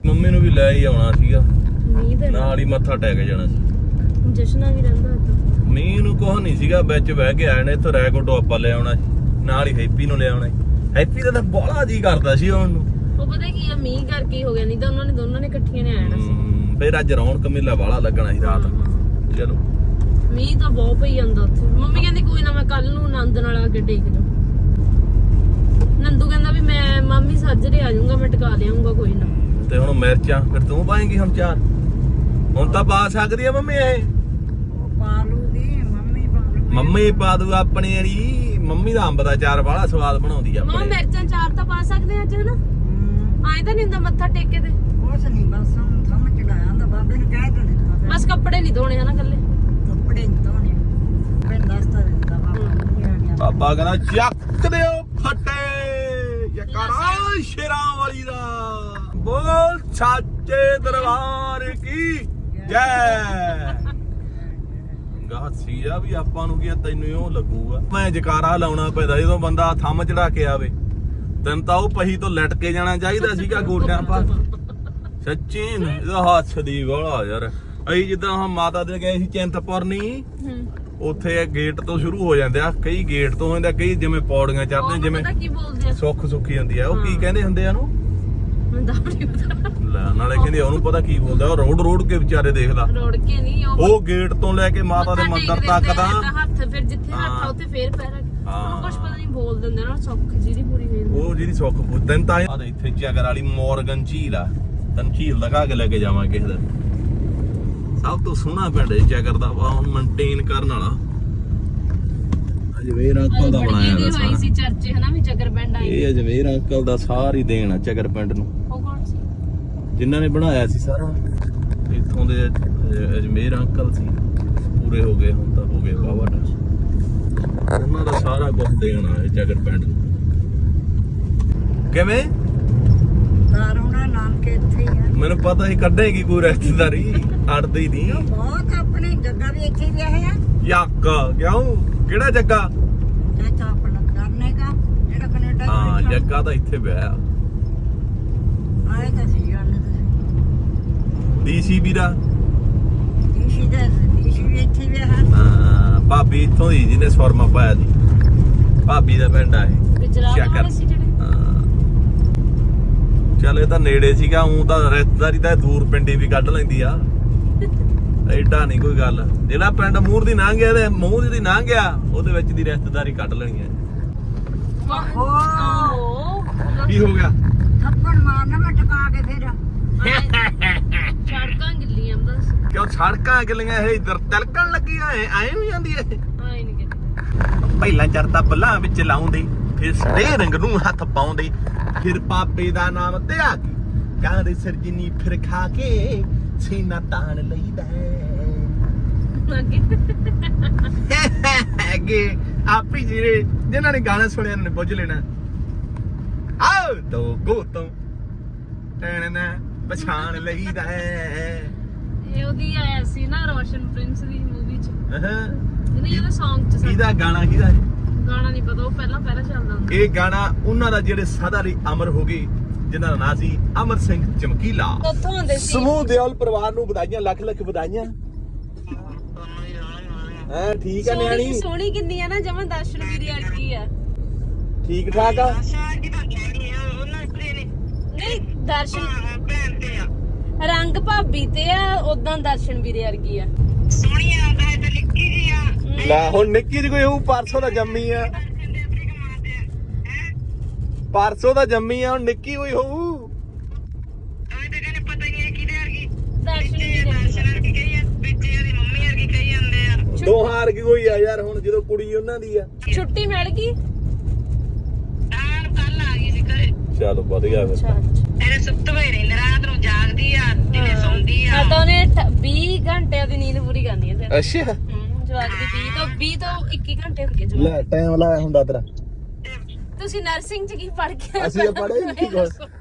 ਮੰਮੀ ਨੂੰ ਵੀ ਲੈ ਹੀ ਆਉਣਾ ਸੀਗਾ। ਮੀਂਹ ਨਾਲ ਹੀ ਮੱਥਾ ਟੇਕ ਜਾਣਾ ਸੀ। ਜਸ਼ਨਾ ਵੀ ਰਹਿੰਦਾ ਤਾਂ ਮੀਂਹ ਨੂੰ ਕੁਛ ਨਹੀਂ ਸੀਗਾ ਵਿੱਚ ਬਹਿ ਕੇ ਆਏ ਨੇ ਇੱਥੋਂ ਰੈਕੋਟੋ ਆਪਾਂ ਲੈ ਆਉਣਾ ਸੀ। ਨਾਲ ਹੀ ਹੈਪੀ ਨੂੰ ਲੈ ਆਉਣਾ ਸੀ। ਹੈਪੀ ਦਾ ਤਾਂ ਬੜਾ ਜੀ ਕਰਦਾ ਸੀ ਆਉਣ ਨੂੰ ਉਹ ਪਤਾ ਕੀ ਆ ਮੀਂਹ ਕਰਕੇ ਹੀ ਹੋ ਗਿਆ ਨਹੀਂ ਤਾਂ ਉਹਨਾਂ ਨੇ ਦੋਨਾਂ ਨੇ ਇਕੱਠੀਆਂ ਨੇ ਆਣਾ ਸੀ। ਹਮ, ਫਿਰ ਅੱਜ ਰੌਣਕ ਮੇਲਾ ਵਾਲਾ ਲੱਗਣਾ ਸੀ ਰਾਤ। ਚਲੋ। ਮੀਂਹ ਤਾਂ ਬਹੁਤ ਪਈ ਜਾਂਦਾ ਉੱਥੇ। ਮੰਮੀ ਕਹਿੰਦੀ ਕੋਈ ਨਾ ਮੈਂ ਕੱਲ ਨੂੰ ਨੰਦ ਨਾਲ ਆ ਕੇ ਟੇਕ ਜਾ ਨੰਦੂ ਕਹਿੰਦਾ ਵੀ ਮੈਂ ਮਾਮੀ ਸਾਜਰੇ ਆ ਜਾਊਂਗਾ ਮੈਂ ਟਿਕਾ ਲਿਆਉਂਗਾ ਕੋਈ ਨਾ। ਤੇ ਹੁਣ ਮਿਰਚਾਂ ਫਿਰ ਤੂੰ ਪਾਏਂਗੀ ਹੁਣ ਚਾਰ ਹੁਣ ਤਾਂ ਪਾ ਸਕਦੀ ਆ ਮੰਮੀ ਇਹ। ਪਾ ਲੂਗੀ ਮੰਮੀ ਪਾ ਲੂਗੀ। ਮੰਮੀ ਪਾ ਦੂ ਆਪਣੀ ਵਾਲੀ ਮੰਮੀ ਦਾ ਅੰਬ ਦਾ ਚਾਰ ਬੜਾ ਸਵਾਦ ਬਣਾਉਂਦੀ ਆ ਮਾਂ ਆਪਣੇ। ਮਿਰਚਾਂ ਚਾਰ ਤਾਂ ਪਾ ਸਕਦੇ ਆ ਅੱਜ ਹਨਾ? ਆਏ ਤਾਂ ਨਹੀਂ ਹੁੰਦਾ ਮੱਥਾ ਟੇਕੇ ਤੇ। ਕੁਛ ਨਹੀਂ ਬਸ ਹੁਣ ਥੰਮ ਚੜਾਇਆ ਤਾਂ ਬਾਬੇ ਨੂੰ ਕਹਿ ਤਾਂ ਦਿੱਤਾ ਫਿਰ। ਬਸ ਕੱਪੜੇ ਨਹੀਂ ਧੋਣੇ ਹਨਾ ਕੱਲੇ ਕੱਪੜੇ ਨਹੀਂ ਧੋਣੇ। ਪਿੰਡ ਦੱਸਦਾ ਦਿੰਦਾ ਬਾਬਾ ਕੀ ਆ ਗਿਆ ਬਾਬਾ ਕਹਿੰਦਾ ਚੱਕ ਦਿਓ ਫੱਟੇ। ਯਕਾਰਾਸ਼ ਸ਼ੇਰਾਂ ਵਾਲੀ ਦਾ। ਬੋਲ ਸਾਚੇ ਦਰਬਾਰ ਕੀ ਜੈ ਗਾਸੀ ਆ ਵੀ ਆਪਾਂ ਨੂੰ ਕੀ ਆ, ਤੈਨੂੰ ਇਉਂ ਲੱਗੂਗਾ। ਮੈਂ ਜਕਾਰਾ ਲਾਉਣਾ ਪੈਂਦਾ ਜਦੋਂ ਬੰਦਾ ਥੰਮ ਚੜਾ ਕੇ ਆਵੇ ਤੈਨੂੰ ਤਾਂ ਉਹ ਪਹੀ ਤੋਂ ਲਟਕ ਕੇ ਜਾਣਾ ਚਾਹੀਦਾ ਸੀਗਾ ਗੋਡਿਆਂ ਪਾ। ਸੱਚੀ ਨਾ, ਇਹਦਾ ਹੱਥ ਦੀ ਵਾਲਾ ਯਾਰ। ਅਸੀਂ ਜਿੱਦਾਂ ਹਾਂ ਮਾਤਾ ਦੇ ਗਏ ਸੀ ਚਿੰਤਪੁਰਨੀ ਹੂੰ। ਉੱਥੇ ਗੇਟ ਤੋਂ ਸ਼ੁਰੂ ਹੋ ਜਾਂਦੇ ਆ ਕਈ ਗੇਟ ਤੋਂ ਹੁੰਦੇ ਆ ਕਈ ਜਿਵੇਂ ਪੌੜੀਆਂ ਉਹਨੂੰ ਜਿਵੇਂ ਪਤਾ ਕੀ ਬੋਲਦੇ ਆ? ਸੁੱਖ ਸੁੱਖੀ ਹੁੰਦੀ ਆ। ਉਹ ਕੀ ਕਹਿੰਦੇ ਹੁੰਦੇ ਆ ਉਹਨੂੰ? ਮੈਨੂੰ ਤਾਂ ਨਹੀਂ ਪਤਾ ਲੈ ਨਾਲੇ ਕਹਿੰਦੇ ਉਹਨੂੰ ਪਤਾ ਕੀ ਬੋਲਦਾ ਉਹ ਰੋਡ ਰੋਡ ਕੇ ਵਿਚਾਰੇ ਦੇਖਦਾ ਰੋੜ ਕੇ ਨਹੀਂ ਉਹ ਉਹ ਗੇਟ ਤੋਂ ਲੈ ਕੇ ਮਾਤਾ ਦੇ ਮੱਥਾ ਮੰਦਰ ਤੱਕ ਏਦਾਂ ਹੱਥ ਫਿਰ ਜਿੱਥੇ ਹੱਥ ਹਾਂ। ਆ ਉੱਥੇ ਫੇਰ ਪੈਰ ਰੱਖ ਹਾਂ। ਕੁਝ ਪਤਾ ਨਹੀਂ ਬੋਲ ਦਿੰਦੇ ਨਾ ਸੁੱਖ ਜਿਹਦੀ ਪੂਰੀ ਹੋਈ ਹੁੰਦੀ। ਉਹ ਜਿਹੜੀ ਸੁੱਖ ਤੈਨੂੰ ਤਾਂ ਆ ਇੱਥੇ ਚਗਰ ਵਾਲੀ ਮੋਰਗਨ ਝੀਲ ਆ ਤੈਨੂੰ ਝੀਲ ਲਗਾ ਕੇ ਲੈ ਕੇ ਜਾਵਾਂਗੇ ਕਿਸੇ ਦਿਨ ਸਭ ਤੋਂ ਸੋਹਣਾ ਪਿੰਡ ਹੈ ਚਗਰ ਦਾ ਵਾ ਹੁਣ ਮੇਨਟੇਨ ਕਰਨ ਵਾਲਾ ਅਜਵੇਰ ਅੰਕਲ ਦਾ ਬਣਾਇਆ ਦਾ ਸਾਰਾ ਸੀ ਚਰਚੇ ਹਨਾ ਵੀ ਜਗਰ ਪਿੰਡ ਆਈ ਇਹ ਅਜਵੇਰ ਅੰਕਲ ਦਾ ਸਾਰੀ ਦੇਣ ਆ ਚਗਰ ਪਿੰਡ ਨੂੰ। ਉਹ ਕੌਣ ਸੀ? ਜਿਨ੍ਹਾਂ ਨੇ ਬਣਾਇਆ ਸੀ ਸਾਰਾ। ਇੱਥੋਂ ਦੇ ਅਜ- ਅਜਮੇਰ ਅੰਕਲ ਸੀ। ਪੂਰੇ ਹੋ ਗਏ ਹੁਣ ਤਾਂ ਹੋ ਗਏ ਬਾਬਾ ਉਹਨਾਂ ਦਾ ਸਾਰਾ ਕੁਝ ਦੇਣਾ ਹੈ ਜਗਰ ਪਿੰਡ ਨੂੰ। ਕਿਵੇਂ? ਦਾਰੋਣਾ ਨਾਮ ਕੇ ਇੱਥੇ ਹੀ ਆ। ਮੈਨੂੰ ਪਤਾ ਹੀ ਕੱਢੇਗੀ ਕੋਈ ਰਿਸ਼ਤੇਦਾਰੀ ਅੜਦੀ ਨਹੀਂ ਬਹੁਤ ਆਪਣੇ ਜੱਗਾ ਵੀ ਇੱਥੇ ਹੀ ਆ ਯੱਕ ਕਿਉਂ? ਕਿਹੜਾ ਜੱਗਾ? ਚਾਚਾ ਆਪਣਾ ਕਰਨੇ ਦਾ ਜਿਹੜਾ ਕੈਨੇਡਾ ਹਾਂ ਜੱਗਾ ਤਾਂ ਇੱਥੇ ਵਿਆਹ ਆਏ ਤਾਂ ਸੀ ਜਾਣੇ ਤੁਸੀਂ ਡੀਸੀ ਵੀਰਾ ਡੀਸੀ ਦਾ ਡੀਸੀ ਵੀ ਇੱਥੇ ਹੀ ਵਿਆਹ ਹਾਂ ਭਾਬੀ ਇੱਥੋਂ ਦੀ ਜਿਹਨੇ ਸੁਰਮਾ ਪਾਇਆ ਸੀ। ਭਾਬੀ ਦਾ ਪਿੰਡ ਆ ਇਹ। ਗੁਜਰਾਤ ਸ਼ਕਰ। ਵਾਲੇ ਸੀ ਜਿਹੜੇ? ਹਾਂ। ਚੱਲ ਇਹ ਤਾਂ ਨੇੜੇ ਸੀਗਾ ਉਂ ਤਾਂ ਰਿਸ਼ਤੇਦਾਰੀ ਤਾਂ ਦੂਰ ਪਿੰਡੀ ਵੀ ਕੱਢ ਲੈਂਦੀ ਆ। ਐਡਾ ਨਹੀਂ ਕੋਈ ਗੱਲ। ਜਿਹੜਾ ਪਿੰਡ ਮੂਰ ਦੀ ਲੰਘ ਗਿਆ ਤੇ ਮੂੰਹ ਦੀ ਲੰਘ ਗਿਆ ਉਹਦੇ ਵਿੱਚ ਦੀ ਰਿਸ਼ਤੇਦਾਰੀ ਕੱਢ ਲੈਣੀ ਹੈ। ਕੀ ਹੋ ਗਿਆ? ਥੱਪੜ ਮਾਰਨਾ ਮੈਂ ਟਕਾ ਕੇ ਫਿਰ। ਸੜਕਾਂ ਗਿੱਲੀਆਂ ਬਸ। ਕਿਉਂ ਸੜਕਾਂ ਗਿੱਲੀਆਂ ਇਹ ਇਧਰ ਤਿਲਕਣ ਲੱਗੀਆਂ ਐ ਐ ਵੀ ਜਾਂਦੀ ਐ ਆਏ ਨਹੀਂ ਕਿਤੇ ਪਹਿਲਾਂ ਚਰਤਾ ਬੱਲਾਂ ਵਿੱਚ ਲਾਉਂਦੇ ਫਿਰ ਸਟੇਰਿੰਗ ਨੂੰ ਹੱਥ ਪਾਉਂਦੇ ਫਿਰ ਪਾਪੇ ਦਾ ਨਾਮ ਧਿਆ ਕੇ ਕਹਿੰਦੇ ਸਰਜਨੀ ਫਿਰ ਖਾ ਕੇ ਸੀਨਾ ਤਾਣ ਲਈਦਾ ਅੱਗੇ। ਅੱਗੇ ਆਪੀ ਜਿਹੜੇ ਜਿਨ੍ਹਾਂ ਨੇ ਗਾਣਾ ਸੁਣਿਆ ਉਹਨਾਂ ਨੇ ਪੁੱਛ ਲੈਣਾ। ਆਓ ਤੋ ਗੋ ਤੋ ਟੈਣਾ ਪਛਾਣ ਲਈਦਾ ਹੈ। ਇਹ ਉਹਦੀ ਆਇਆ ਸੀ ਨਾ ਰੋਸ਼ਨ ਪ੍ਰਿੰਸ ਦੀ ਮੂਵੀ ਚ। ਅਹਾਂ। ਨਹੀਂ ਇਹਦਾ Song ਚ ਸੀ ਕਿਹਦਾ ਗਾਣਾ ਕਿਹਦਾ ਹੈ? ਗਾਣਾ ਨਹੀਂ ਪਤਾ ਉਹ ਪਹਿਲਾਂ ਪਹਿਲਾਂ ਚੱਲਦਾ ਹੁੰਦਾ। ਇਹ ਗਾਣਾ ਉਹਨਾਂ ਦਾ ਜਿਹੜੇ ਸਦਾ ਲਈ ਅਮਰ ਹੋ ਗਏ। ਜਿਨ੍ਹਾਂ ਦਾ ਨਾਂ ਸੀ ਅਮਰ ਸਿੰਘ ਚਮਕੀਲਾ। ਉੱਥੋਂ ਹੁੰਦੇ ਸੀ? ਸਮੂਹ ਦਿਓਲ ਪਰਿਵਾਰ ਨੂੰ ਵਧਾਈਆਂ ਲੱਖ ਲੱਖ ਵਧਾਈਆਂ। ਹਾਂ ਠੀਕ ਆ ਨਿਆਣੀ? ਸੋਹਣੀ ਕਿੰਨੀ ਆ ਨਾ ਜਮਨ ਦਰਸ਼ਨ ਵੀਰੀ ਵਰਗੀ ਆ। ਠੀਕ ਠਾਕ ਆ? ਨਹੀਂ ਦਰਸ਼ਨ ਰੰਗ ਭਾਬੀ ਤੇ ਆ ਉਦਾਂ ਦਰਸ਼ਨ ਵੀਰੇ ਵਰਗੀ ਆ। ਲੈ ਹੁਣ ਨਿੱਕੀ ਦੀ ਕੋਈ ਉਹ ਪਰਸੋਂ ਦਾ ਜੰਮੀ ਆ। ਪਰਸੋਂ ਦਾ ਜੰਮੀ ਆ ਹੁਣ ਨਿੱਕੀ ਹੋਈ ਹੋਊ। ਦਰਸ਼ਨ ਵੀਰੇ ਦੋ ਹਾਰ ਕੀ ਹੋਈ ਆ ਯਾਰ ਹੁਣ ਜਦੋਂ ਕੁੜੀ ਉਹਨਾਂ ਦੀ ਆ। ਛੁੱਟੀ ਮਿਲ ਗਈ? ਚਲ ਵਧੀਆ ਫਿਰ ਅੱਛਾ ਇਹਨੇ ਸੁੱਤ ਹੋਈ ਰਹਿੰਦੀ ਰਾਤ ਨੂੰ ਜਾਗਦੀ ਆ ਦਿਨੇ ਸੌਂਦੀ ਹਾਂ ਤਾਂ ਉਹਨੇ 20 ਘੰਟਿਆਂ ਦੀ ਨੀਂਦ ਪੂਰੀ ਕਰਨੀ ਹੈ ਤੇ ਅੱਛਾ। ਹੂੰ ਜਵਾਕ ਦੀ 20 ਤੋਂ 20 ਤੋਂ 21 ਘੰਟੇ ਹੁੰਦੀ ਹੈ ਜਵਾਕ। ਲੈ ਟਾਈਮ ਲਾਇਆ ਹੁੰਦਾ ਤੇਰਾ। ਤੁਸੀਂ ਨਰਸਿੰਗ ਚ ਕੀ ਪੜ ਕੇ ਆਏ ਅਸੀਂ ਇਹ ਪੜ੍ਹੇ ਹੀ ਨਹੀਂ ਕੁਛ।